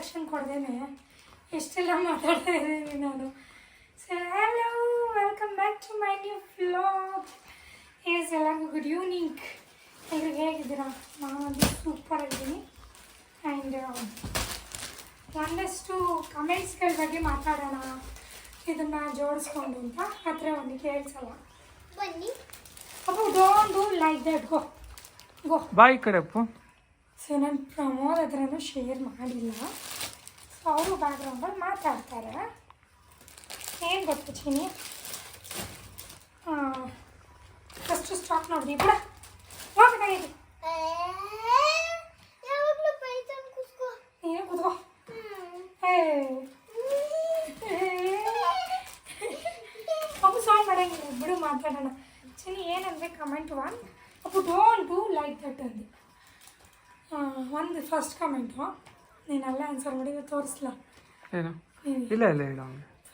Introduction ಕೊಡ್ದೇನೆ. ಎಷ್ಟೆಲ್ಲ ಮಾತಾಡ್ತಾ ಇದ್ದೀನಿ ನಾನು. So hello welcome back to my new vlog is ಎಲ್ಲರಿಗೂ ಗುಡ್ ಈವ್ನಿಂಗ್ ಎಲ್ಲರಿಗೂ ಹೇಗಿದ್ದೀರಾ? ನಾನು ಸೂಪರ್ ಇದ್ದೀನಿ. ಆ್ಯಂಡ್ ಒಂದಷ್ಟು ಕಮೆಂಟ್ಸ್ಗಳ ಬಗ್ಗೆ ಮಾತಾಡೋಣ. ಇದನ್ನು ಜೋಡಿಸ್ಕೊಂಡು ಅಂತ ಹತ್ರ ಒಂದು ಕೇಳಿಸಲ್ಲ. ಬನ್ನಿ. ಅಪ್ಪ don't do like that go go. ಬಾಯ್ ಕಡೆ ಅಪ್ಪು. ಸೊ ನಾನು ಪ್ರಮೋದ್ ಹತ್ರನೂ ಶೇರ್ ಮಾಡಿಲ್ಲ. ಸೊ ಅವರು ಬ್ಯಾಕ್ಗ್ರೌಂಡಲ್ಲಿ ಮಾತಾಡ್ತಾರೆ. ಏನು ಗೊತ್ತು ಫಸ್ಟು ಸ್ಟಾಕ್ ನೋಡಿದ್ವಿ ಬಿಡ ಹೋಗ್ಬೇಕಾಗಿದೆ ಯಾವಾಗಲೂ ಪೈಥಾನ್ ಕೂಸ್ಕೋ ನೀನು ಕೂತ್ಕೋ ಹ್ಮ್. ಏ ಅಪ್ಪು ಸಾಂಗ್ ಮಾಡಂಗಿಲ್ಲ ಬಿಡು ಮಾತಾಡೋಣ ಚಿನಿ ಏನಂದ್ರೆ comment one Appu don't do like that ಅಂದೆ ಒಂದು ಫಸ್ಟ್ ಕಾಮೆಂಟು ನೀನು ಅಲ್ಲೇ ಆನ್ಸರ್ ಮಾಡಿ ತೋರಿಸ್ಲಾ. ಏನು? ಇಲ್ಲ ಇಲ್ಲ ಇಲ್ಲ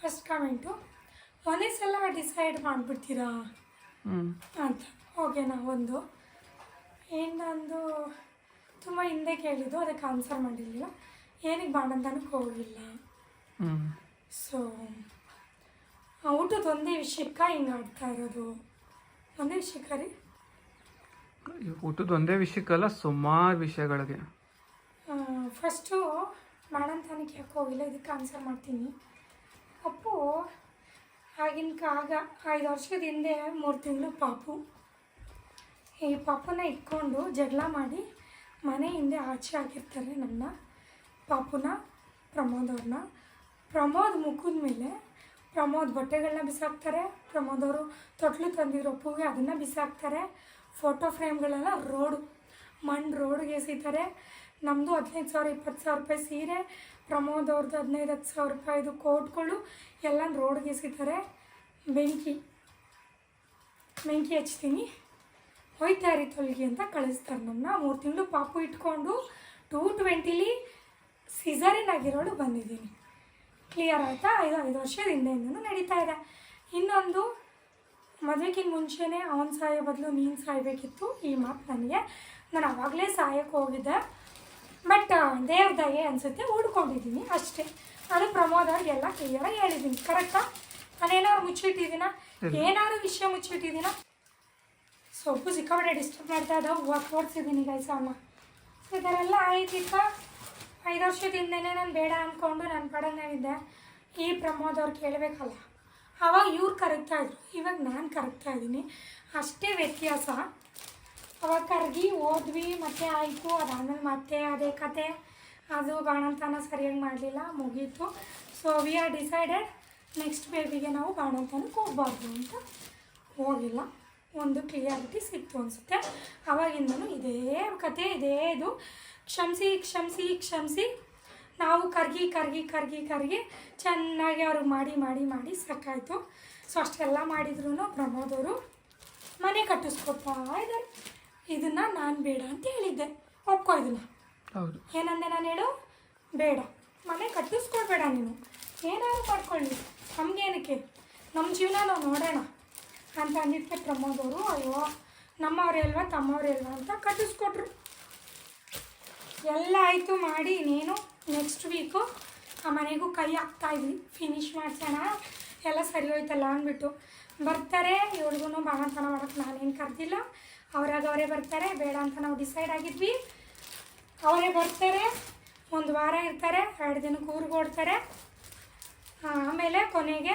ಫಸ್ಟ್ ಕಮೆಂಟು ಒಂದೇ ಸಲ ಡಿಸೈಡ್ ಮಾಡಿಬಿಡ್ತೀರಾ? ಅಂತ. ಓಕೆನಾ ಒಂದು. ಇನ್ನೊಂದು ತುಂಬ ಹಿಂದೆ ಕೇಳಿದ್ದು ಅದಕ್ಕೆ ಆನ್ಸರ್ ಮಾಡಿರಲಿಲ್ಲ. ಏನಕ್ಕೆ ಬಾಣಂತನಕ್ಕೆ ಹೋಗಿಲ್ಲ ಸೊ ಊಟದ ಒಂದೇ ವಿಷಯಕ್ಕ ಹಿಂಗೆ ಆಡ್ತಾ ಇರೋದು? ಒಂದೇ ವಿಷಯಕ್ಕ ರೀ? ಊಟದ ಒಂದೇ ವಿಷಯಕ್ಕಲ್ಲ ಸುಮಾರು ವಿಷಯಗಳಿಗೆ ಫಸ್ಟು ಬಾಣಂತನಕ್ಕೆ ಯಾಕೆ ಹೋಗಿಲ್ಲ ಇದಕ್ಕೆ ಆನ್ಸರ್ ಮಾಡ್ತೀನಿ. ಅಪ್ಪು, ಆಗಿನ ಕಾಗ, ಐದು ವರ್ಷದ ಹಿಂದೆ ಮೂರು ತಿಂಗಳು ಪಾಪು. ಈ ಪಾಪುನ ಇಟ್ಕೊಂಡು ಜಗಳ ಮಾಡಿ ಮನೆ ಹಿಂದೆ ಆಚೆ ಹಾಕಿರ್ತಾರೆ ನನ್ನ ಪಾಪುನ ಪ್ರಮೋದ್ ಅವ್ರನ್ನ ಪ್ರಮೋದ್ ಮುಖದ ಮೇಲೆ, ಪ್ರಮೋದ್ ಬಟ್ಟೆಗಳನ್ನ ಬಿಸಾಕ್ತಾರೆ. ಪ್ರಮೋದ್ ಅವರು ತೊಟ್ಲು ತಂದಿರೋ ಅಪ್ಪುಗೆ ಅದನ್ನು ಬಿಸಾಕ್ತಾರೆ. ಫೋಟೋ ಫ್ರೇಮ್ಗಳೆಲ್ಲ ರೋಡು ಮಣ್ಣು ರೋಡ್ಗೆ ಎಸಿತಾರೆ. ನಮ್ಮದು ಹದಿನೈದು ಸಾವಿರ, ಇಪ್ಪತ್ತು ಸಾವಿರ ರೂಪಾಯಿ ಸೀರೆ, ಪ್ರಮೋದ್ ಅವ್ರದ್ದು ಹದಿನೈದು, ಹತ್ತು ಸಾವಿರ ರೂಪಾಯಿದು ಕೋಟ್ಗಳು ಎಲ್ಲ ರೋಡ್ಗೆ ಎಸಿತಾರೆ ಬೆಂಕಿ ಬೆಂಕಿ ಹಚ್ತೀನಿ. ಹೋಯ್ತಾ ಇರಿ ತೊಲಗಿ ಅಂತ ಕಳಿಸ್ತಾರೆ ನಮ್ಮನ್ನ ಮೂರು ತಿಂಗಳು ಪಾಪು ಇಟ್ಕೊಂಡು ಟೂ ಟ್ವೆಂಟಿಲಿ ಸಿಸರಿನ್ ಆಗಿರೋಳು ಬಂದಿದ್ದೀನಿ. ಕ್ಲಿಯರ್ ಆಯಿತಾ? ಐದು ಐದು ವರ್ಷದ ಹಿಂದೆಯಿಂದನೂ ನಡೀತಾ ಇದೆ. ಇನ್ನೊಂದು ಮದುವೆಗಿಂತ ಮುಂಚೆನೇ ಅವನು ಸಾಯೋ ಬದಲು ನೀನು ಸಾಯಬೇಕಿತ್ತು. ಈ ಮಾತು ನನಗೆ. ನಾನು ಆವಾಗಲೇ ಸಾಯಕ್ಕೆ ಹೋಗಿದ್ದೆ. ಬಟ್ ದೇವ್ರ ದಯೆ ಅನಿಸುತ್ತೆ ಉಡ್ಕೊಂಡಿದ್ದೀನಿ ಅಷ್ಟೇ. ಅದು ಪ್ರಮೋದ್ ಅವ್ರಿಗೆಲ್ಲ ಕ್ಲಿಯರಾಗಿ ಹೇಳಿದ್ದೀನಿ. ಕರೆಕ್ಟಾ ನಾನೇನಾದ್ರು ಮುಚ್ಚಿಟ್ಟಿದ್ದೀನ? ಏನಾದ್ರು ವಿಷಯ ಮುಚ್ಚಿಟ್ಟಿದ್ದೀನ? ಸೊಪ್ಪು ಸಿಕ್ಕಾಪಟ್ಟೆ ಡಿಸ್ಟರ್ಬ್ ಮಾಡ್ತಾ ಇದ್ದಾವೆ. ಹೂವು ತೋರಿಸಿದ್ದೀನಿ ಗೈಸ ಅಮ್ಮ. ಸೊ ಎಲ್ಲ ಆಯ್ತಿತ್ತ? ಐದು ವರ್ಷದಿಂದನೇ ನಾನು ಬೇಡ ಅಂದ್ಕೊಂಡು ನನ್ನ ಕಡೆನಾಗಿದ್ದೆ ಈ ಪ್ರಮೋದ್ ಅವ್ರು ಕೇಳಬೇಕಲ್ಲ. ಅವಾಗ ಇವ್ರು ಕರಗ್ತಾ ಇದ್ರು ಇವಾಗ ನಾನು ಕರಗ್ತಾ ಇದ್ದೀನಿ ಅಷ್ಟೇ ವ್ಯತ್ಯಾಸ. ಅವಾಗ ಕರ್ಗಿ ಓದ್ವಿ, ಮತ್ತೆ ಆಯಿತು. ಅದಾದಮೇಲೆ ಮತ್ತೆ ಅದೇ ಕತೆ. ಅದು ಬಾಣಂತನ ಸರಿಯಾಗಿ ಮಾಡಲಿಲ್ಲ, ಮುಗೀತು. So we are decided next ಬೇಬಿಗೆ ನಾವು ಬಾಣಂತನಕ್ಕೆ ಹೋಗ್ಬಾರ್ದು ಅಂತ ಹೋಗಿಲ್ಲ. ಒಂದು ಕ್ಲಿಯಾರಿಟಿ ಸಿಕ್ತು ಅನಿಸುತ್ತೆ. ಅವಾಗಿಂದನೂ ಇದೇ ಕತೆ, ಇದೇ ಇದು. ಕ್ಷಮಿಸಿ ಕ್ಷಮಿಸಿ ಕ್ಷಮಿಸಿ. ನಾವು ಕರ್ಗಿ ಕರ್ಗಿ ಕರ್ಗಿ ಕರ್ಗಿ ಚೆನ್ನಾಗಿ ಅವ್ರಿಗೆ ಮಾಡಿ ಮಾಡಿ ಮಾಡಿ ಸಾಕಾಯಿತು. ಸೊ ಅಷ್ಟೆಲ್ಲ ಮಾಡಿದ್ರು ಪ್ರಮೋದವರು ಮನೆ ಕಟ್ಟಿಸ್ಕೊತಾ ಇದ್ದಾರೆ. ಇದನ್ನು ನಾನು ಬೇಡ ಅಂತ ಹೇಳಿದ್ದೆ. ಒಪ್ಕೋ ಇದನ್ನ. ಹೌದು. ಏನಂದೆ ನಾನು ಹೇಳು? ಬೇಡ. ಮನೆ ಕಟ್ಟಿಸ್ಕೊಡ್ಬೇಡ ನೀನು. ಏನಾದ್ರು ಮಾಡ್ಕೊಳ್ಳಿ. ನಮಗೇನಕ್ಕೆ? ನಮ್ಮ ಜೀವನ ನಾವು ನೋಡೋಣ. ಅಂತ ಅಂದಿದ್ದೆ ಪ್ರಮೋದ್ ಅವರು ಅಯ್ಯೋ ನಮ್ಮವ್ರೇ ಅಲ್ವಾ ತಮ್ಮವ್ರೇ ಅಲ್ವಾ ಅಂತ ಕಟ್ಟಿಸ್ಕೊಟ್ರು. ಎಲ್ಲ ಆಯಿತು ಮಾಡಿ ಇನ್ನೇನು ನೆಕ್ಸ್ಟ್ ವೀಕು ಆ ಮನೆಗೂ ಕೈ ಹಾಕ್ತಾ ಇದ್ವಿ ಫಿನಿಶ್ ಮಾಡ್ಸೋಣ. ಎಲ್ಲ ಸರಿ ಹೋಯ್ತಲ್ಲ ಅಂದ್ಬಿಟ್ಟು. ಬರ್ತಾರೆ ಇವ್ರಿಗೂ ಬಾಣಂತನ ಮಾಡೋಕ್ಕೆ ನಾನೇನು ಕರೆದಿಲ್ಲ. ಅವ್ರಾಗ ಅವರೇ ಬರ್ತಾರೆ, ಬೇಡ ಅಂತ ನಾವು ಡಿಸೈಡ್ ಆಗಿದ್ವಿ. ಅವರೇ ಬರ್ತಾರೆ, ಒಂದು ವಾರ ಇರ್ತಾರೆ, ಎರಡು ದಿನಕ್ಕೆ ಊರಿಗೆ ಓಡ್ತಾರೆ ಆಮೇಲೆ ಕೊನೆಗೆ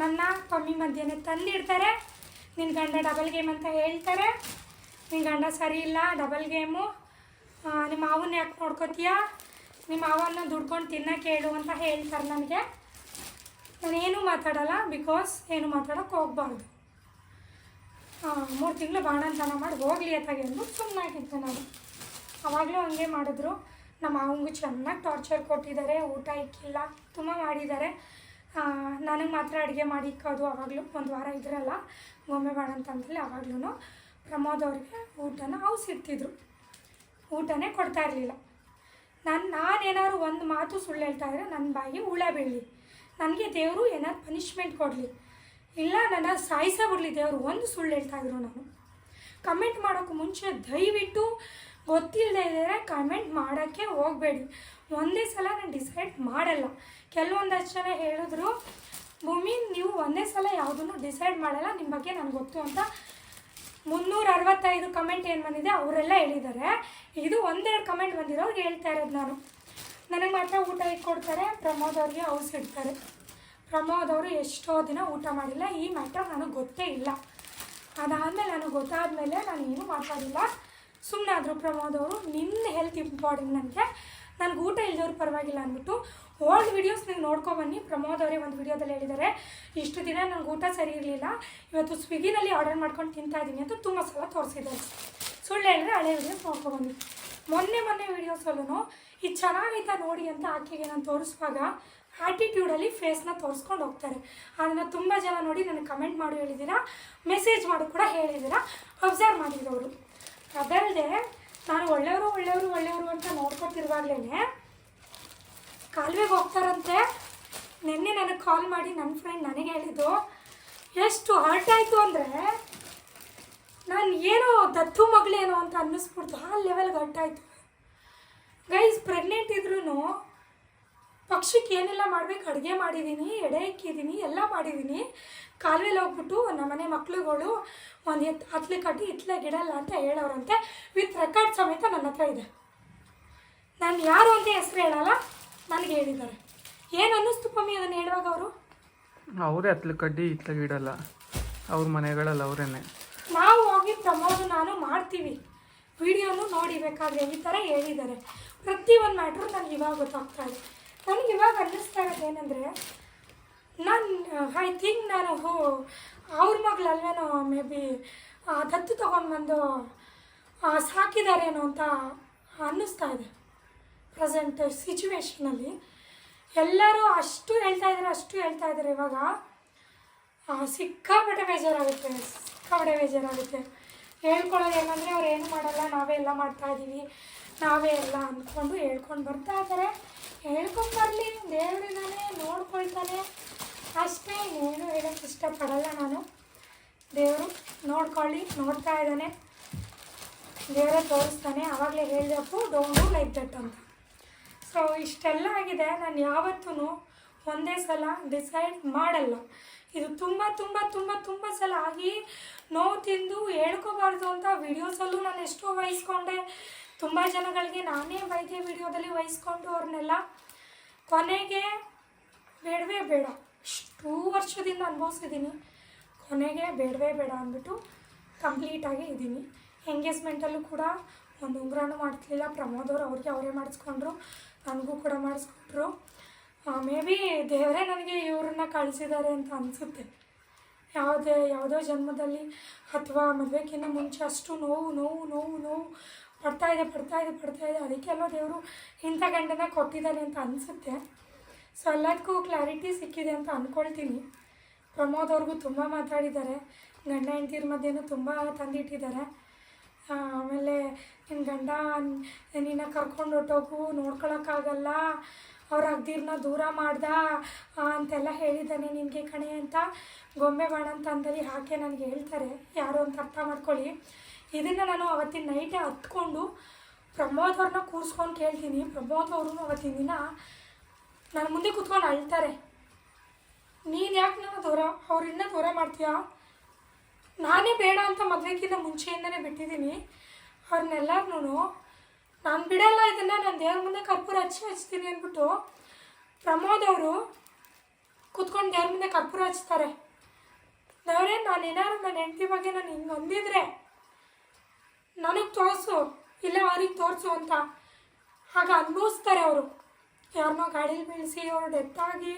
ನನ್ನ ಕಮ್ಮಿ ಮಧ್ಯಾಹ್ನ ತಂದಿಡ್ತಾರೆ. ನಿನ್ನ ಗಂಡ ಡಬಲ್ ಗೇಮ್ ಅಂತ ಹೇಳ್ತಾರೆ. ನಿನ್ನ ಗಂಡ ಸರಿ ಇಲ್ಲ ಡಬಲ್ ಗೇಮು ನಿಮ್ಮ ಮಾವನ್ನ ಯಾಕೆ ನೋಡ್ಕೋತೀಯ? ನಿಮ್ಮ ಮಾವನ್ನ ದುಡ್ಕೊಂಡು ತಿನ್ನಕ್ಕೆ ಹೇಳು ಅಂತ ಹೇಳ್ತಾರೆ ನನಗೆ. ನಾನೇನು ಮಾತಾಡಲ್ಲ ಬಿಕಾಸ್ ಏನು ಮಾತಾಡೋಕ್ಕೆ ಹೋಗ್ಬಾರ್ದು. ಮೂರು ತಿಂಗಳು ಬಾಣಂತನ ಮಾಡಿ ಹೋಗ್ಲಿ ಅತ್ತಾಗೆ ಅಂದ್ಬಿಟ್ಟು ಸುಮ್ಮನಾಗಿದ್ದೆ ನಾನು. ಅವಾಗಲೂ ಹಂಗೆ ಮಾಡಿದ್ರು. ನಮ್ಮ ಅವಂಗೂ ಚೆನ್ನಾಗಿ ಟಾರ್ಚರ್ ಕೊಟ್ಟಿದ್ದಾರೆ, ಊಟ ಇಕ್ಕಿಲ್ಲ, ತುಂಬ ಮಾಡಿದ್ದಾರೆ. ನನಗೆ ಮಾತ್ರ ಅಡುಗೆ ಮಾಡಿ ಇಕ್ಕೋದು ಅವಾಗಲೂ, ಒಂದು ವಾರ ಇದ್ರಲ್ಲ ಗೊಂಬೆ ಬಾಣಂತಂದಲ್ಲಿ ಅವಾಗ್ಲೂ ಪ್ರಮೋದ್ ಅವ್ರಿಗೆ ಊಟನ ಇಡ್ತಿದ್ರು ಊಟನೇ ಕೊಡ್ತಾ ಇರಲಿಲ್ಲ. ನಾನು, ನಾನೇನಾದ್ರು ಒಂದು ಮಾತು ಸುಳ್ಳು ಹೇಳ್ತಾ ಇದ್ರೆ ನನ್ನ ಬಾಯಿಗೆ ಹುಳ ಬೀಳಲಿ. ನನಗೆ ದೇವರು ಏನಾದ್ರು ಪನಿಷ್ಮೆಂಟ್ ಕೊಡಲಿ. ಇಲ್ಲ, ನನ್ನ ಸಾಯಿಸೇ ಬಿಡಲಿ ದೇವರು ಒಂದು ಸುಳ್ಳು ಹೇಳ್ತಾ ಇದ್ರು ನಾನು. ಕಮೆಂಟ್ ಮಾಡೋಕ್ಕೂ ಮುಂಚೆ ದಯವಿಟ್ಟು ಗೊತ್ತಿಲ್ಲದೆ ಇದ್ದರೆ ಕಮೆಂಟ್ ಮಾಡೋಕ್ಕೆ ಹೋಗಬೇಡಿ. ಒಂದೇ ಸಲ ನಾನು ಡಿಸೈಡ್ ಮಾಡಲ್ಲ. ಕೆಲವೊಂದಷ್ಟು ಜನ ಹೇಳಿದ್ರು, ಭೂಮಿ, ನೀವು ಒಂದೇ ಸಲ ಯಾವುದನ್ನು ಡಿಸೈಡ್ ಮಾಡಲ್ಲ. ನಿಮ್ಮ ಬಗ್ಗೆ ನನಗೆ ಗೊತ್ತು ಅಂತ ಮುನ್ನೂರ ಅರವತ್ತೈದು ಕಮೆಂಟ್ ಏನು ಬಂದಿದೆ, ಅವರೆಲ್ಲ ಹೇಳಿದ್ದಾರೆ. ಇದು ಒಂದೆರಡು ಕಮೆಂಟ್ ಬಂದಿರೋರು ಹೇಳ್ತಾ ಇರೋದು ನಾನು. ನನಗೆ ಮಾತ್ರ ಊಟ ಇಟ್ಕೊಡ್ತಾರೆ ಪ್ರಮೋದ್ ಅವ್ರಿಗೆ ಹೌಸ್ ಇಡ್ತಾರೆ. ಪ್ರಮೋದ್ ಅವರು ಎಷ್ಟೋ ದಿನ ಊಟ ಮಾಡಿಲ್ಲ. ಈ ಮ್ಯಾಟರ್ ನನಗೆ ಗೊತ್ತೇ ಇಲ್ಲ. ಅದಾದಮೇಲೆ ನನಗೆ ಗೊತ್ತಾದಮೇಲೆ ನಾನು ಏನೂ ಮಾತಾಡಿಲ್ಲ. ಸುಮ್ಮನಾದರು ಪ್ರಮೋದ್ ಅವರು ನಿನ್ನ ಹೆಲ್ತ್ ಇಂಪಾರ್ಟೆಂಟ್ ನನಗೆ ನನಗೆ ಊಟ ಇಲ್ಲದವ್ರು ಪರವಾಗಿಲ್ಲ ಅಂದ್ಬಿಟ್ಟು ಓಲ್ಡ್ ವೀಡಿಯೋಸ್ ನೀವು ನೋಡ್ಕೊಬನ್ನಿ ಪ್ರಮೋದ್ ಅವರೇ ಒಂದು ವಿಡಿಯೋದಲ್ಲಿ ಹೇಳಿದ್ದಾರೆ ಇಷ್ಟು ದಿನ ನನಗೆ ಊಟ ಸರಿ ಇರಲಿಲ್ಲ. ಇವತ್ತು ಸ್ವಿಗ್ಗಿನಲ್ಲಿ ಆರ್ಡರ್ ಮಾಡ್ಕೊಂಡು ತಿಂತಾ ಇದ್ದೀನಿ ಅಂತ ತುಂಬ ಸಲ ತೋರಿಸಿದ್ದಾರೆ. ಸುಳ್ಳು ಹೇಳಿದ್ರೆ ಹಳೆ ವೀಡಿಯೋಸ್ ನೋಡ್ಕೊಬನ್ನಿ ಮೊನ್ನೆ ಮೊನ್ನೆ ವೀಡಿಯೋಸಲ್ಲೂ ಇದು ಚೆನ್ನಾಗೈತಾ ನೋಡಿ ಅಂತ ಆಕೆಗೆ ನಾನು ತೋರಿಸುವಾಗ ಆ್ಯಟಿಟ್ಯೂಡಲ್ಲಿ ಫೇಸ್ನ ತೋರಿಸ್ಕೊಂಡು ಹೋಗ್ತಾರೆ. ಅದನ್ನು ತುಂಬ ಜನ ನೋಡಿ ನನಗೆ ಕಮೆಂಟ್ ಮಾಡಿ ಹೇಳಿದ್ದೀರಾ ಮೆಸೇಜ್ ಮಾಡಿ ಕೂಡ ಹೇಳಿದ್ದೀರಾ ಅಬ್ಸರ್ವ್ ಮಾಡಿರೋರು ಅದಲ್ಲದೆ ನಾನು ಒಳ್ಳೆಯವರು ಒಳ್ಳೆಯವರು ಒಳ್ಳೆಯವರು ಅಂತ ನೋಡ್ಕೊತಿರುವಾಗಲೇ ಕಾಲುವೆಗೆ ಹೋಗ್ತಾರಂತೆ. ನಿನ್ನೆ ನನಗೆ ಕಾಲ್ ಮಾಡಿ ನನ್ನ ಫ್ರೆಂಡ್ ನನಗೆ ಹೇಳಿದ್ದು, ಎಷ್ಟು ಹರ್ಟ್ ಆಯಿತು ಅಂದರೆ ನಾನು ಏನೋ ದತ್ತು ಮಗಳೇನೋ ಅಂತ ಅನ್ನಿಸ್ಬಿಡ್ತು. ಆ ಲೆವೆಲ್ಗೆ ಹರ್ಟ್ ಆಯಿತು. ಗೈಸ್ ಪ್ರೆಗ್ನೆಂಟ್ ಪಕ್ಷಿಗೆ ಏನೆಲ್ಲ ಮಾಡ್ಬೇಕು ಅಡುಗೆ ಮಾಡಿದ್ದೀನಿ ಎಡೆ ಇಕ್ಕಿದ್ದೀನಿ ಎಲ್ಲ ಮಾಡಿದ್ದೀನಿ ಕಾಲುವೆಲಿ ಹೋಗ್ಬಿಟ್ಟು ನಮ್ಮನೆ ಮಕ್ಳುಗಳು ಒಂದು ಎತ್ ಹತ್ಲೆ ಕಟ್ಟಿ ಇತ್ಲೆ ಗಿಡಲ್ಲ ಅಂತ ಹೇಳೋರಂತೆ. ವಿತ್ ರೆಕಾರ್ಡ್ ಸಮೇತ ನನ್ನ ಹತ್ರ ಇದೆ. ನಾನು ಯಾರು ಅಂತ ಹೆಸರು ಹೇಳಲ್ಲ ನನಗೆ ಹೇಳಿದ್ದಾರೆ. ಏನು ಅನ್ನಿಸ್ತು ಪಮ್ಮಿ ಅದನ್ನು ಹೇಳುವಾಗ ಅವರು? ಅವರೇ ಹತ್ಲಿ ಕಡ್ಡಿ ಇತ್ಲಾಗ ಇಡಲ್ಲ ಅವ್ರ ಮನೆಗಳಲ್ಲಿ ಅವರೇನೆ. ನಾವು ಹೋಗಿ ಪ್ರಮೋದ್ ನಾನು ಮಾಡ್ತೀವಿ. ವಿಡಿಯೋನು ನೋಡಿ ಬೇಕಾದ್ರೆ ಈ ಥರ ಹೇಳಿದ್ದಾರೆ. ಪ್ರತಿ ಒಂದು ಮ್ಯಾಟ್ರು ನನಗೆ ಇವಾಗ ಗೊತ್ತಾಗ್ತಾ ಇದೆ. ನನಗೆ ಇವಾಗ ಅನ್ನಿಸ್ತಾ ಇರೋದು ಏನಂದರೆ, ನಾನು ಐ ಥಿಂಕ್ ನಾನು ಹೋ, ಅವ್ರ ಮಗಳಲ್ವೇನೋ ಮೇ ಬಿ ದತ್ತು ತೊಗೊಂಡು ಬಂದು ಸಾಕಿದಾರೇನೋ ಅಂತ ಅನ್ನಿಸ್ತಾ ಇದೆ ಪ್ರೆಸೆಂಟ್ ಸಿಚುವೇಶನಲ್ಲಿ ಎಲ್ಲರೂ ಅಷ್ಟು ಹೇಳ್ತಾ ಇದ್ದಾರೆ ಅಷ್ಟು ಹೇಳ್ತಾ ಇದ್ದಾರೆ ಇವಾಗ. ಸಿಕ್ಕಾಪಟ್ಟೆ ಬೇಜಾರಾಗುತ್ತೆ ಸಿಕ್ಕಾಪಟ್ಟೆ ಬೇಜಾರಾಗುತ್ತೆ. ಹೇಳ್ಕೊಳ್ಳೋದು ಏನಂದರೆ ಅವ್ರು ಏನು ಮಾಡಲ್ಲ, ನಾವೇ ಎಲ್ಲ ಮಾಡ್ತಾ ಇದ್ದೀವಿ ನಾವೇ ಎಲ್ಲ ಅಂದ್ಕೊಂಡು ಹೇಳ್ಕೊಂಡು ಬರ್ತಾ ಇದ್ದಾರೆ. ಹೇಳ್ಕೊಂಡು ಬರಲಿ ದೇವರಿದ್ದಾನೆ ನೋಡ್ಕೊಳ್ತಾನೆ. ಅಷ್ಟೇ ಏನು ಹೇಳೋಕ್ಕೆ ಇಷ್ಟಪಡಲ್ಲ ನಾನು. ದೇವರು ನೋಡ್ಕೊಳ್ಳಿ, ನೋಡ್ತಾ ಇದ್ದಾನೆ. ದೇವರೇ ತೋರಿಸ್ತಾನೆ ಆವಾಗಲೇ ಹೇಳಬೇಕು ಡೋಂಟ್ ಲೈಕ್ ದಟ್ ಅಂತ. ಸೊ ಇಷ್ಟೆಲ್ಲ ಆಗಿದೆ. ನಾನು ಯಾವತ್ತೂ ಒಂದೇ ಸಲ ಡಿಸೈಡ್ ಮಾಡಲ್ಲ. ಇದು ತುಂಬ ತುಂಬ ತುಂಬ ತುಂಬ ಸಲ ಆಗಿ ನೋವು ತಿಂದು ಹೇಳ್ಕೋಬಾರ್ದು ಅಂತ ವಿಡಿಯೋಸಲ್ಲೂ ನಾನು ಎಷ್ಟೋ ವಹಿಸ್ಕೊಂಡೆ, ತುಂಬ ಜನಗಳಿಗೆ ನಾನೇ ವೈದ್ಯ ವಿಡಿಯೋದಲ್ಲಿ ವಹಿಸ್ಕೊಂಡು ಅವ್ರನ್ನೆಲ್ಲ ಕೊನೆಗೆ ಬೇಡವೇ ಬೇಡ ಇಷ್ಟು ವರ್ಷದಿಂದ ಅನುಭವಿಸಿದ್ದೀನಿ, ಕೊನೆಗೆ ಬೇಡವೇ ಬೇಡ ಅಂದ್ಬಿಟ್ಟು ಕಂಪ್ಲೀಟಾಗಿ ಇದ್ದೀನಿ. ಎಂಗೇಜ್ಮೆಂಟಲ್ಲೂ ಕೂಡ ಒಂದು ಉಂಗುರನೂ ಮಾಡ್ತಿರ್ಲಿಲ್ಲ, ಪ್ರಮೋದ್ ಅವರು ಅವ್ರಿಗೆ ಅವರೇ ಮಾಡಿಸ್ಕೊಂಡ್ರು, ನನಗೂ ಕೂಡ ಮಾಡಿಸ್ಕೊಟ್ರು ಮೇ ಬಿ ದೇವರೇ ನನಗೆ ಇವ್ರನ್ನ ಕಳಿಸಿದ್ದಾರೆ ಅಂತ ಅನಿಸುತ್ತೆ. ಯಾವುದೇ, ಯಾವುದೋ ಜನ್ಮದಲ್ಲಿ ಅಥವಾ ಮದುವೆಗಿಂತ ಮುಂಚೆ ಅಷ್ಟು ನೋವು ನೋವು ನೋವು ನೋವು ಪಡ್ತಾ ಇದೆ ಪಡ್ತಾ ಇದೆ ಪಡ್ತಾ ಇದೆ. ಅದಕ್ಕೆಲ್ಲ ದೇವರು ಇಂಥ ಗಂಡನ ಕೊಟ್ಟಿದ್ದಾರೆ ಅಂತ ಅನಿಸುತ್ತೆ. ಸೊ ಎಲ್ಲದಕ್ಕೂ ಕ್ಲಾರಿಟಿ ಸಿಕ್ಕಿದೆ ಅಂತ ಅಂದ್ಕೊಳ್ತೀನಿ ಪ್ರಮೋದ್ ಅವ್ರಿಗೂ ತುಂಬ ಮಾತಾಡಿದ್ದಾರೆ. ಗಂಡ, ಹೆಂಡತಿರ ಮಧ್ಯೆನೂ ತುಂಬ ತಂದಿಟ್ಟಿದ್ದಾರೆ. ಆಮೇಲೆ ನಿನ್ನ ಗಂಡ ನಿನ್ನ ಕರ್ಕೊಂಡು ಹೊಟ್ಟೋಗು ನೋಡ್ಕೊಳಕ್ಕಾಗಲ್ಲ. ಅವ್ರ ಅಗ್ದಿರ್ನ ದೂರ ಮಾಡ್ದ ಅಂತೆಲ್ಲ ಹೇಳಿದ್ದಾನೆ ನಿನಗೆ ಕಣೆ ಅಂತ. ಗೊಂಬೆ ಬಾಣಂತಂದಲ್ಲಿ ಹಾಕೆ ನನಗೆ ಹೇಳ್ತಾರೆ, ಯಾರು ಅಂತ ಅರ್ಥ ಮಾಡ್ಕೊಳ್ಳಿ. ಇದನ್ನು ನಾನು ಅವತ್ತಿನ ನೈಟೇ ಹತ್ಕೊಂಡು ಪ್ರಮೋದ್ ಅವ್ರನ್ನ ಕೂರಿಸ್ಕೊಂಡು ಕೇಳ್ತೀನಿ. ಪ್ರಮೋದ್ ಅವರು ಅವತ್ತಿನ ದಿನ ನನ್ನ ಮುಂದೆ ಕೂತ್ಕೊಂಡು ಅಳ್ತಾರೆ. ನೀನು ಯಾಕೆ ನನ್ನ ದೂರ ಅವ್ರನ್ನ ದೂರ ಮಾಡ್ತೀಯಾ? ನಾನೇ ಬೇಡ ಅಂತ ಮದುವೆಗಿಂತ ಮುಂಚೆಯಿಂದನೇ ಬಿಟ್ಟಿದ್ದೀನಿ. ಅವ್ರನ್ನೆಲ್ಲರನ್ನೂ ನಾನು ಬಿಡಲ್ಲ ಇದನ್ನು, ನಾನು ದೇವ್ರ ಮುಂದೆ ಕರ್ಪೂರ ಹಚ್ಚಿ ಹಚ್ತೀನಿ ಅಂದ್ಬಿಟ್ಟು ಪ್ರಮೋದ್ ಅವರು ಕೂತ್ಕೊಂಡು ದೇವ್ರ ಮುಂದೆ ಕರ್ಪೂರ ಹಚ್ತಾರೆ. ದೇವರೇ, ನಾನು ಏನಾದ್ರು ನನ್ನ ಹೆಂಡತಿ ಬಗ್ಗೆ ನಾನು ಹಿಂಗೆ ಅಂದಿದ್ರೆ ನನಗೆ ತೋರಿಸು, ಇಲ್ಲ ಅವ್ರಿಗೆ ತೋರಿಸು ಅಂತ. ಆಗ ಅನುಭವಿಸ್ತಾರೆ ಅವರು. ಯಾರನ್ನೋ ಗಾಡೀಲಿ ಬೀಳಿಸಿ ಅವರು ಡೆತ್ ಆಗಿ,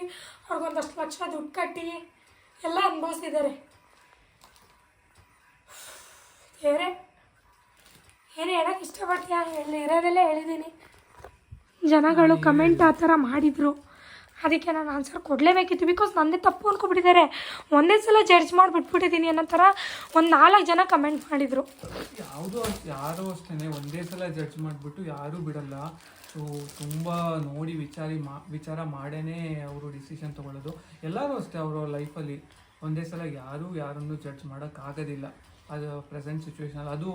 ಅವ್ರಿಗೊಂದಷ್ಟು ಲಕ್ಷ ದುಡ್ಡು ಕಟ್ಟಿ ಎಲ್ಲ ಅನುಭವಿಸಿದ್ದಾರೆ. ಬೇರೆ ಏನು ಹೇಳೋಕ್ಕೆ ಇಷ್ಟಪಡ್ತೀಯ? ಹೇಳಿ ಇರೋದೆಲ್ಲ ಹೇಳಿದ್ದೀನಿ ಜನಗಳು ಕಮೆಂಟ್ ಆ ಥರ ಮಾಡಿದರು. ಅದಕ್ಕೆ ನಾನು ಆನ್ಸರ್ ಕೊಡಲೇಬೇಕಿತ್ತು. ಬಿಕಾಸ್ ನನ್ನದೇ ತಪ್ಪು ಅಂದ್ಕೊಬಿಟ್ಟಿದ್ದಾರೆ ಒಂದೇ ಸಲ ಜಡ್ಜ್ ಮಾಡಿಬಿಟ್ಬಿಟ್ಟಿದ್ದೀನಿ ಅನ್ನೋ ಥರ ಒಂದು ನಾಲ್ಕು ಜನ ಕಮೆಂಟ್ ಮಾಡಿದರು. ಯಾವುದೋ ಯಾರೋ ಅಷ್ಟೇ ಒಂದೇ ಸಲ ಜಡ್ಜ್ ಮಾಡಿಬಿಟ್ಟು ಯಾರೂ ಬಿಡಲ್ಲ. ಸೊ ತುಂಬ ನೋಡಿ ವಿಚಾರಿ ಮಾ ವಿಚಾರ ಮಾಡೇ ಅವರು ಡಿಸಿಷನ್ ತೊಗೊಳ್ಳೋದು. ಎಲ್ಲರೂ ಅಷ್ಟೇ ಅವರ ಲೈಫಲ್ಲಿ ಒಂದೇ ಸಲ ಯಾರೂ ಯಾರನ್ನು ಜಡ್ಜ್ ಮಾಡೋಕ್ಕಾಗೋದಿಲ್ಲ ಅದು ಪ್ರೆಸೆಂಟ್ ಸಿಚುವೇಶನ್ ಅದು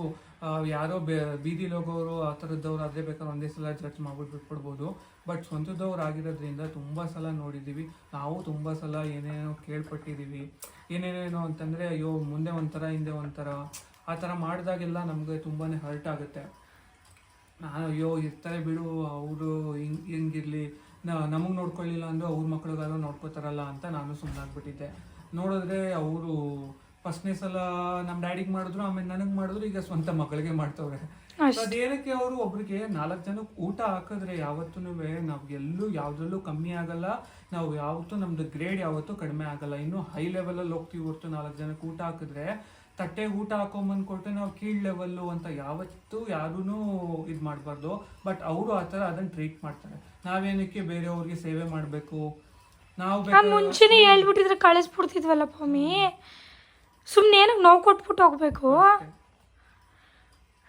ಯಾರೋ ಬೇ, ಬೀದಿ ಹೋಗೋರು ಆ ಥರದ್ದವ್ರು ಆದರೆ ಬೇಕಾದ್ರೆ ಒಂದೇ ಸಲ ಜಡ್ಜ್ ಮಾಡ್ಬಿಟ್ಟು ಬಿಟ್ಬಿಡ್ಬೋದು. ಬಟ್ ಸ್ವಂತದವ್ರು ಆಗಿರೋದ್ರಿಂದ ತುಂಬ ಸಲ ನೋಡಿದ್ದೀವಿ ನಾವು ತುಂಬ ಸಲ ಏನೇನೋ ಕೇಳ್ಪಟ್ಟಿದ್ದೀವಿ ಏನೇನೇನೋ ಅಂತಂದರೆ, ಅಯ್ಯೋ, ಮುಂದೆ ಒಂಥರ, ಹಿಂದೆ ಒಂಥರ. ಆ ಥರ ಮಾಡಿದಾಗೆಲ್ಲ ನಮಗೆ ತುಂಬಾ ಹರ್ಟ್ ಆಗುತ್ತೆ. ನಾನು ಅಯ್ಯೋ, ಇರ್ತಾರೆ ಬಿಡು, ಅವರು ಹಿಂಗೆ, ಹಿಂಗಿರಲಿ. ನಮಗೆ ನೋಡ್ಕೊಳ್ಳಿಲ್ಲ ಅಂದ್ರೆ ಅವ್ರ ಮಕ್ಳಿಗಾದ್ರೂ ನೋಡ್ಕೋತಾರಲ್ಲ ಅಂತ ನಾನು ಸುಮ್ಮನಾಗ್ಬಿಟ್ಟಿದ್ದೆ ನೋಡಿದ್ರೆ ಅವರು ಫಸ್ಟ್ನೇ ಸಲ ನಮ್ಮ ಡ್ಯಾಡಿಗೆ ಮಾಡಿದ್ರು ಆಮೇಲೆ ನನಗೆ ಮಾಡಿದ್ರು ಈಗ ಸ್ವಂತ ಮಕ್ಕಳಿಗೆ ಮಾಡ್ತವ್ರೆ. ಅದೇನಕ್ಕೆ ಅವರು ಒಬ್ರಿಗೆ ನಾಲ್ಕು ಜನಕ್ಕೆ ಊಟ ಹಾಕಿದ್ರೆ ಯಾವತ್ತೂ ನಾವು ಎಲ್ಲೂ ಯಾವುದ್ರಲ್ಲೂ ಕಮ್ಮಿ ಆಗಲ್ಲ ನಾವು ಯಾವತ್ತೂ ನಮ್ದು ಗ್ರೇಡ್ ಯಾವತ್ತೂ ಕಡಿಮೆ ಆಗಲ್ಲ. ಇನ್ನೂ ಹೈ ಲೆವೆಲಲ್ಲಿ ಹೋಗ್ತೀವಿ ಹೊರ್ತು ನಾಲ್ಕು ಜನಕ್ಕೆ ಊಟ ಹಾಕಿದ್ರೆ ತಟ್ಟೆಗೆ ಊಟ ಹಾಕೊಂಬಂದು ಕೊಟ್ಟು ನಾವು ಕೀಳ್ ಲೆವೆಲ್ಲು ಅಂತ ಯಾವತ್ತೂ ಯಾರೂ ಇದು ಮಾಡಬಾರ್ದು. ಬಟ್ ಅವರು ಆ ಥರ ಅದನ್ನು ಟ್ರೀಟ್ ಮಾಡ್ತಾರೆ. ನಾವೇನಕ್ಕೆ ಬೇರೆಯವ್ರಿಗೆ ಸೇವೆ ಮಾಡಬೇಕು? ನಾವು ಮುಂಚೆನೇ ಹೇಳ್ಬಿಟ್ಟಿದ್ರೆ ಕಳಿಸ್ಬಿಡ್ತಿದ್ವಲ್ಲ ಪಮ್ಮಿ ಸುಮ್ಮನೆ ಏನಕ್ಕೆ ನೋವು ಕೊಟ್ಬಿಟ್ಟು ಹೋಗ್ಬೇಕು?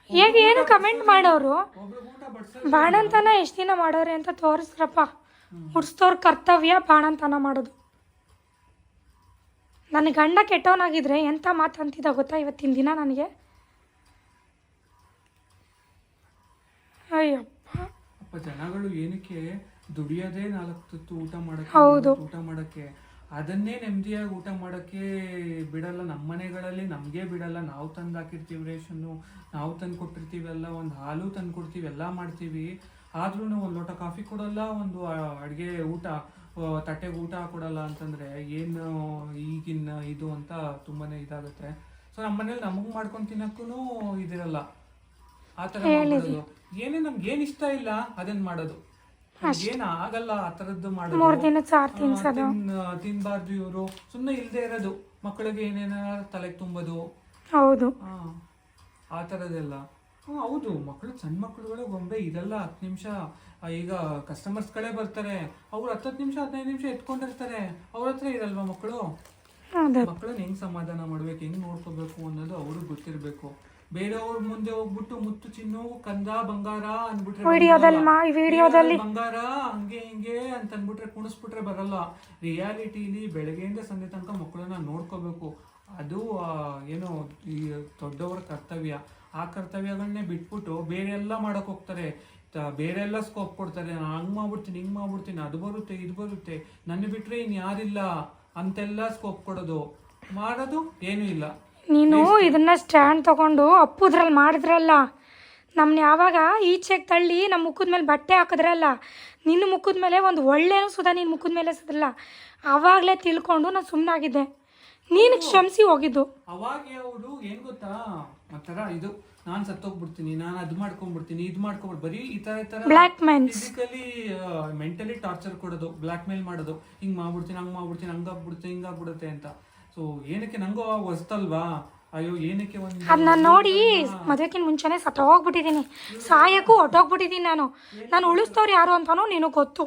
ಹೇಗ ಏನು ಕಮೆಂಟ್ ಮಾಡೋರು? ಬಾಣಂತನ ಎಷ್ಟು ದಿನ ಮಾಡೋರೆ ಅಂತ ತೋರಿಸ್ರಪ್ಪ. ಹುಡ್ಸ್ತವ್ರ ಕರ್ತವ್ಯ ಬಾಣಂತನ ಮಾಡೋದು. ನನ್ನ ಗಂಡ ಕೆಟ್ಟವನಾಗಿದ್ರೆ ಎಂಥ ಮಾತು ಅಂತಿದ್ದ ಗೊತ್ತಾ ಇವತ್ತಿನ ದಿನ ನನಗೆ? ಅಯ್ಯಪ್ಪ. ಜನಗಳು ಏನಕ್ಕೆ ದುಡಿಯೋದೇ ನಾಲ್ಕು ತುತ್ತು ಊಟ ಮಾಡಕ್ಕೆ ಹೌದು. ಊಟ ಮಾಡಕ್ಕೆ ಅದನ್ನೇ ನೆಮ್ಮದಿಯಾಗಿ ಊಟ ಮಾಡೋಕ್ಕೆ ಬಿಡಲ್ಲ. ನಮ್ಮ ಮನೆಗಳಲ್ಲಿ ನಮಗೆ ಬಿಡಲ್ಲ. ನಾವು ತಂದು ಹಾಕಿರ್ತೀವಿ ರೇಷನ್ನು ನಾವು ತಂದು ಕೊಟ್ಟಿರ್ತೀವಿ ಎಲ್ಲ ಒಂದು ಹಾಲು ತಂದು ಕೊಡ್ತೀವಿ ಎಲ್ಲ ಮಾಡ್ತೀವಿ. ಆದ್ರೂ ಒಂದು ಲೋಟ ಕಾಫಿ ಕೊಡಲ್ಲ ಒಂದು ಅಡುಗೆ ಊಟ ತಟ್ಟೆಗೆ ಊಟ ಕೊಡಲ್ಲ ಅಂತಂದ್ರೆ ಏನು ಈಗಿನ ಇದು ಅಂತ ತುಂಬಾನೇ ಇದಾಗುತ್ತೆ. ಸೊ ನಮ್ಮ ಮನೇಲಿ ನಮಗೆ ಮಾಡ್ಕೊಂಡು ತಿನ್ನಕ್ಕೂ ಇದಿರಲ್ಲ. ಆ ಥರ ಏನೇ ನಮ್ಗೆ ಏನ್ ಇಷ್ಟ ಇಲ್ಲ ಅದನ್ನ ಮಾಡೋದು. ಏನ್ ಆಗಲ್ಲ ಆ ಥರದ್ದು ಮಾಡೋದು ಮೂರು ದಿನ ಸಾರು ತಿನ್ಸೋದು. ತಿನ್- ತಿನ್ಬಾರ್ದು ಇವರು. ಸುಮ್ಮನೆ ಇಲ್ಲದೆ ಇರೋದು. ಮಕ್ಕಳಿಗೆ ಏನೇನ ತಲೆಗೆ ತುಂಬೋದು. ಹೌದು. ಆ, ತರದೆಲ್ಲ ಥರದ್ದೆಲ್ಲ. ಹೌದು. ಮಕ್ಕಳು ಸಣ್ಣ ಮಕ್ಕಳುಗಳು ಗೊಂಬೆ ಇದೆಲ್ಲ ಹತ್ತು ನಿಮಿಷ ಈಗ ಕಸ್ಟಮರ್ಸ್ಗಳೇ ಬರ್ತಾರೆ. ಅವ್ರು ಹತ್ತತ್ತು ನಿಮಿಷ ಹದಿನೈದು ನಿಮಿಷ ಎತ್ಕೊಂಡಿರ್ತಾರೆ. ಅವ್ರ ಹತ್ರ ಇರಲ್ವಾ ಮಕ್ಕಳು ಮಕ್ಕಳನ್ನ ಹೆಂಗ್ ಸಮಾಧಾನ ಮಾಡ್ಬೇಕು ಹೆಂಗ್ ನೋಡ್ಕೋಬೇಕು ಅನ್ನೋದು ಅವ್ರಿಗೆ ಗೊತ್ತಿರ್ಬೇಕು. ಬೇರೆಯವ್ರ ಮುಂದೆ ಹೋಗ್ಬಿಟ್ಟು ಮುತ್ತು ಚಿನ್ನು ಕಂದ ಬಂಗಾರ ಅನ್ಬಿಟ್ರೆ ವಿಡಿಯೋದಲ್ಲಿ ಮಾ. ವಿಡಿಯೋದಲ್ಲಿ ಬಂಗಾರ ಹಂಗೆ ಹಿಂಗೆ ಅಂತ ಅನ್ಬಿಟ್ರೆ ಕುಣಿಸ್ಬಿಟ್ರೆ ಬರಲ್ಲ. ರಿಯಾಲಿಟಿಲಿ ಬೆಳಗ್ಗೆಯಿಂದ ಸಂಜೆ ತನಕ ಮಕ್ಕಳನ್ನ ನೋಡ್ಕೋಬೇಕು. ಅದು ಏನು ಈ ದೊಡ್ಡವರ ಕರ್ತವ್ಯ. ಆ ಕರ್ತವ್ಯಗಳನ್ನೇ ಬಿಟ್ಬಿಟ್ಟು ಬೇರೆ ಎಲ್ಲ ಮಾಡಕ್ ಹೋಗ್ತಾರೆ. ಬೇರೆ ಎಲ್ಲ ಸ್ಕೋಪ್ ಕೊಡ್ತಾರೆ. ನಾನು ಹಂಗ್ ಮಾಡ್ಬಿಡ್ತೀನಿ ಹಿಂಗ್ ಮಾಡ್ಬಿಡ್ತೀನಿ ಅದು ಬರುತ್ತೆ ಇದು ಬರುತ್ತೆ. ನನ್ನ ಬಿಟ್ರೆ ಇನ್ ಯಾರಿಲ್ಲ ಅಂತೆಲ್ಲ ಸ್ಕೋಪ್ ಕೊಡೋದು. ಮಾಡೋದು ಏನೂ ಇಲ್ಲ. ನೀನು ಇದನ್ನ ಸ್ಟ್ಯಾಂಡ್ ತಗೊಂಡು ಅಪ್ಪುದ್ರಲ್ಲಿ ಮಾಡಿದ್ರಲ್ಲ. ನಮ್ಮನ್ನ ಯಾವಾಗ ಈಚೆಗೆ ತಳ್ಳಿ ನಮ್ಮ ಮುಖದ ಮೇಲೆ ಬಟ್ಟೆ ಹಾಕಿದ್ರಲ್ಲ ನಿನ್ನ ಮುಖದ ಮೇಲೆ ಒಂದು ಒಳ್ಳೆಯೂ ಸುಧಾ ನಿನ್ನ ಮುಖದ ಮೇಲೆ ಸದ್ರಲ್ಲ ಆವಾಗಲೇ ತಿಳ್ಕೊಂಡು ನಾನು ಸುಮ್ಮನಾಗಿದ್ದೆ ನೀನು ಕ್ಷಮಿಸಿ ಹೋಗಿದ್ದು. ಅವಾಗ ಅವರು ಏನು ಗೊತ್ತಾ? ಒಂಥರ ಇದು ನಾನು ಸತ್ತೋಗ್ಬಿಡ್ತೀನಿ ನಾನು ಅದು ಮಾಡ್ಕೊಂಡ್ಬಿಡ್ತೀನಿ ಇದು ಮಾಡ್ಕೊಂಡ್ಬಿಡ್ ಬರೀ ಈ ತರ ಈ ತರ ಬ್ಲ್ಯಾಕ್ ಫಿಸಿಕಲಿ ಮೆಂಟಲಿ ಟಾರ್ಚರ್ ಕೊಡೋದು ಬ್ಲ್ಯಾಕ್ ಮೇಲ್ ಮಾಡೋದು. ಹಿಂಗೆ ಮಾಡ್ಬಿಡ್ತೀನಿ ಹಂಗೆ ಮಾಡ್ಬಿಡ್ತೀನಿ ಹಂಗಾಗ್ಬಿಡುತ್ತೆ ಹಿಂಗಾಗ್ಬಿಡುತ್ತೆ ಅಂತ. ಸೊ ಏನಕ್ಕೆ ನಂಗೂ ಅವಾಗ ಹೊಸ್ತಲ್ವಾ? ಅಯ್ಯೋ ಏನಕ್ಕೆ ಒಂದು ಅದನ್ನ ನೋಡಿ ಮದುವೆಕಿನ ಮುಂಚೆನೇ ಸತ್ತೋಗ್ಬಿಟ್ಟಿದ್ದೀನಿ ಸಾಯಕ್ಕೂ ಹೊಟ್ಟೋಗ್ಬಿಟ್ಟಿದ್ದೀನಿ ನಾನು. ನಾನು ಉಳಿಸ್ತವ್ರು ಯಾರು ಅಂತಾನೂ ನಿನಗೆ ಗೊತ್ತು.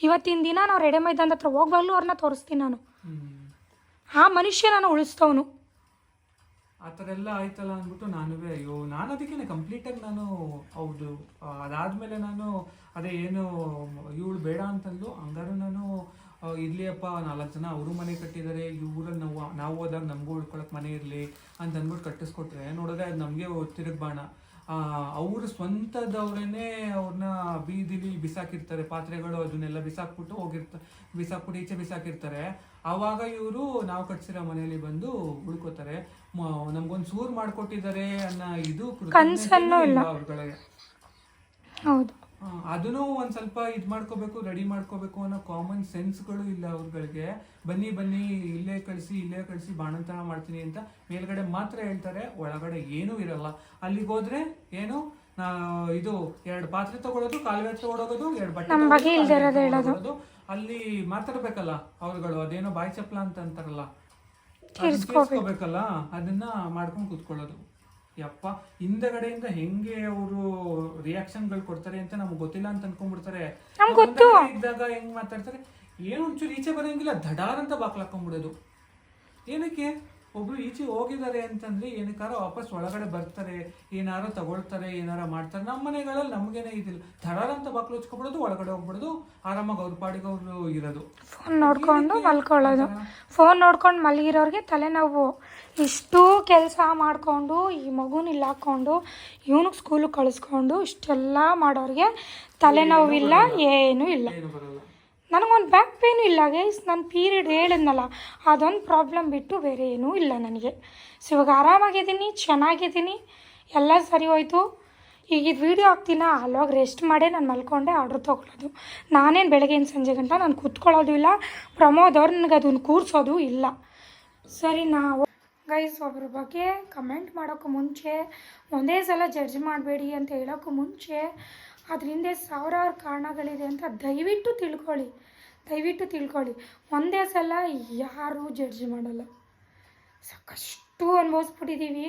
ಇವತ್ತಿನ ದಿನ ನಾವು ರೆಡಿ ಮೈದಾನದ ಹತ್ರ ಹೋಗ್ಬಾಗ್ಲು ಅವ್ರನ್ನ ತೋರಿಸ್ತೀನಿ ನಾನು. ಆ ಮನುಷ್ಯ ನಾನು ಉಳಿಸ್ತವನು. ಆ ಥರ ಎಲ್ಲ ಆಯ್ತಲ್ಲ ಅಂದ್ಬಿಟ್ಟು ನಾನು ಅಯ್ಯೋ ನಾನು ಅದಕ್ಕೆ ಕಂಪ್ಲೀಟಾಗಿ ನಾನು ಹೌದು. ಅದಾದಮೇಲೆ ನಾನು ಅದೇ ಏನು ಇವಳು ಬೇಡ ಅಂತಂದು ಹಂಗಾರು ನಾನು ಇರ್ಲಿಯಪ್ಪ ನಾಲ್ಕು ಜನ ಅವರು ಮನೆ ಕಟ್ಟಿದ್ದಾರೆ ಊರಲ್ಲಿ ನಾವು ನಾವು ಹೋದಾಗ ನಮಗೂ ಉಳ್ಕೊಳಕ್ ಮನೆ ಇರಲಿ ಅಂತ ಅಂದ್ಬಿಟ್ಟು ಕಟ್ಟಿಸ್ಕೊಟ್ರೆ ನೋಡಿದ್ರೆ ಅದು ನಮಗೆ ತಿರುಗ್ ಬಾಣ. ಅವ್ರ ಸ್ವಂತದವ್ರೇನೆ ಅವ್ರನ್ನ ಬೀದಿಲಿ ಬಿಸಾಕಿರ್ತಾರೆ ಪಾತ್ರೆಗಳು ಅದನ್ನೆಲ್ಲ ಬಿಸಾಕ್ಬಿಟ್ಟು ಹೋಗಿರ್ತಾರೆ ಬಿಸಾಕ್ಬಿಟ್ಟು ಈಚೆ ಬಿಸಾಕಿರ್ತಾರೆ. ಆವಾಗ ಇವರು ನಾವು ಕಟ್ಸಿರೋ ಮನೆಯಲ್ಲಿ ಬಂದು ಉಳ್ಕೋತಾರೆ. ನಮ್ಗೊಂದು ಸೂರು ಸೂರ್ ಮಾಡ್ಕೊಟ್ಟಿದ್ದಾರೆ ಅನ್ನೋ ಇದು ಕನ್ಸನ್ನೂ ಇಲ್ಲ. ಅವ್ರಗಳಿಗೆ. ಹೌದು. ಅದನ್ನು ಒಂದ್ ಸ್ವಲ್ಪ ಇದ್ ಮಾಡ್ಕೋಬೇಕು ರೆಡಿ ಮಾಡ್ಕೋಬೇಕು ಅನ್ನೋ ಕಾಮನ್ ಸೆನ್ಸ್ಗಳು ಇಲ್ಲ ಅವ್ರಗಳಿಗೆ. ಬನ್ನಿ ಬನ್ನಿ ಇಲ್ಲೇ ಕಳಿಸಿ ಇಲ್ಲೇ ಕಳಿಸಿ ಬಾಣಂತನ ಮಾಡ್ತೀನಿ ಅಂತ ಮೇಲ್ಗಡೆ ಮಾತ್ರ ಹೇಳ್ತಾರೆ ಒಳಗಡೆ ಏನೂ ಇರಲ್ಲ. ಅಲ್ಲಿಗೆ ಹೋದ್ರೆ ಏನು? ಇದು ಎರಡು ಪಾತ್ರೆ ತಗೊಳ್ಳೋದು ಕಾಲುವೆ ತಗೊಳೋದು ಎರಡು ಬಟ್ಟೆ. ಅಲ್ಲಿ ಮಾತಾಡ್ಬೇಕಲ್ಲ ಅವ್ರುಗಳು ಅದೇನೋ ಬಾಯಿ ಚಪ್ಪಲ ಅಂತ ಅಂತಾರಲ್ಲ. ಅದನ್ನ ಮಾಡ್ಕೊಂಡು ಕೂತ್ಕೊಳ್ಳೋದು. ಯಪ್ಪ ಹಿಂದಗಡೆಯಿಂದ ಹೆಂಗೆ ಅವರು ರಿಯಾಕ್ಷನ್ಗಳು ಕೊಡ್ತಾರೆ ಅಂತ ನಮ್ಗೆ ಗೊತ್ತಿಲ್ಲ ಅಂತ ಅನ್ಕೊಂಡ್ಬಿಡ್ತಾರೆ. ಇದ್ದಾಗ ಹೆಂಗ್ ಮಾತಾಡ್ತಾರೆ? ಏನು ಒಂಚೂರು ಈಚೆ ಬರೋಂಗಿಲ್ಲ ದಡಾರ್ ಅಂತ ಬಾಕ್ಲಾಕೊಂಡ್ಬಿಡೋದು ಏನಕ್ಕೆ? ಒಬ್ರು ಈಚೆ ಹೋಗಿದ್ದಾರೆ ಅಂತಂದ್ರೆ ಏನಕ್ಕಾರ ವಾಪಸ್ ಒಳಗಡೆ ಬರ್ತಾರೆ ಏನಾರು ತಗೊಳ್ತಾರೆ ಏನಾರ ಮಾಡ್ತಾರೆ. ನಮ್ಮ ಮನೆಗಳಲ್ಲಿ ನಮಗೇನೆ ಇದಿಲ್ಲ. ಥರಾರ ಅಂತ ಬಾಕ್ಲು ಹಚ್ಕೊಬಿಡೋದು ಒಳಗಡೆ ಹೋಗ್ಬಿಡೋದು ಆರಾಮಾಗಿ ಅವ್ರ ಪಾಡಿಗೆ ಅವರು ಇರೋದು. ಫೋನ್ ನೋಡ್ಕೊಂಡು ಮಲ್ಕೊಳ್ಳೋದು. ಫೋನ್ ನೋಡ್ಕೊಂಡು ಮಲಗಿರೋರಿಗೆ ತಲೆನೋವು. ಇಷ್ಟು ಕೆಲಸ ಮಾಡಿಕೊಂಡು ಈ ಮಗುನ ಇಲ್ಲಿ ಹಾಕ್ಕೊಂಡು ಇವನಿಗೆ ಸ್ಕೂಲಿಗೆ ಕಳಿಸ್ಕೊಂಡು ಇಷ್ಟೆಲ್ಲ ಮಾಡೋರಿಗೆ ತಲೆನೋವಿಲ್ಲ ಏನೂ ಇಲ್ಲ. ಏನು ಬರಲ್ಲ. ನನಗೊಂದು ಬ್ಯಾಕ್ ಪೇನು ಇಲ್ಲ ಗೈಸ್ ನನ್ನ ಪೀರಿಯಡ್ ಹೇಳಿದ್ನಲ್ಲ, ಅದೊಂದು ಪ್ರಾಬ್ಲಮ್ ಬಿಟ್ಟು ಬೇರೆ ಏನೂ ಇಲ್ಲ ನನಗೆ. ಸೊ ಇವಾಗ ಆರಾಮಾಗಿದ್ದೀನಿ, ಚೆನ್ನಾಗಿದ್ದೀನಿ. ಎಲ್ಲ ಸರಿ ಹೋಯ್ತು. ಈಗ ಇದು ವೀಡಿಯೋ ಹಾಕ್ತೀನ? ಅಲ್ಲೋಗಿ ರೆಸ್ಟ್ ಮಾಡೇ ನಾನು ಮಲ್ಕೊಂಡೆ ಆರ್ಡ್ರ್ ತೊಗೊಳೋದು. ನಾನೇನು ಬೆಳಗ್ಗೆಯಿಂದ ಸಂಜೆ ಗಂಟ ನಾನು ಕೂತ್ಕೊಳ್ಳೋದು ಇಲ್ಲ. ಪ್ರಮೋದ್ ಅವ್ರು ನನಗೆ ಅದನ್ನು ಕೂರಿಸೋದು ಇಲ್ಲ. ಸರಿ, ನಾವು ಗೈಸ್ ಒಬ್ಬರ ಬಗ್ಗೆ ಕಮೆಂಟ್ ಮಾಡೋಕ್ಕೂ ಮುಂಚೆ, ಒಂದೇ ಸಲ ಜಡ್ಜ್ ಮಾಡಬೇಡಿ ಅಂತ ಹೇಳೋಕ್ಕೂ ಮುಂಚೆ ಅದ್ರ ಹಿಂದೆ ಸಾವಿರಾರು ಕಾರಣಗಳಿದೆ ಅಂತ ದಯವಿಟ್ಟು ತಿಳ್ಕೊಳ್ಳಿ. ದಯವಿಟ್ಟು ತಿಳ್ಕೊಳ್ಳಿ. ಒಂದೇ ಸಲ ಯಾರೂ ಜಡ್ಜ್ ಮಾಡಲ್ಲ. ಸಾಕಷ್ಟು ಅನುಭವಿಸ್ಬಿಟ್ಟಿದ್ದೀವಿ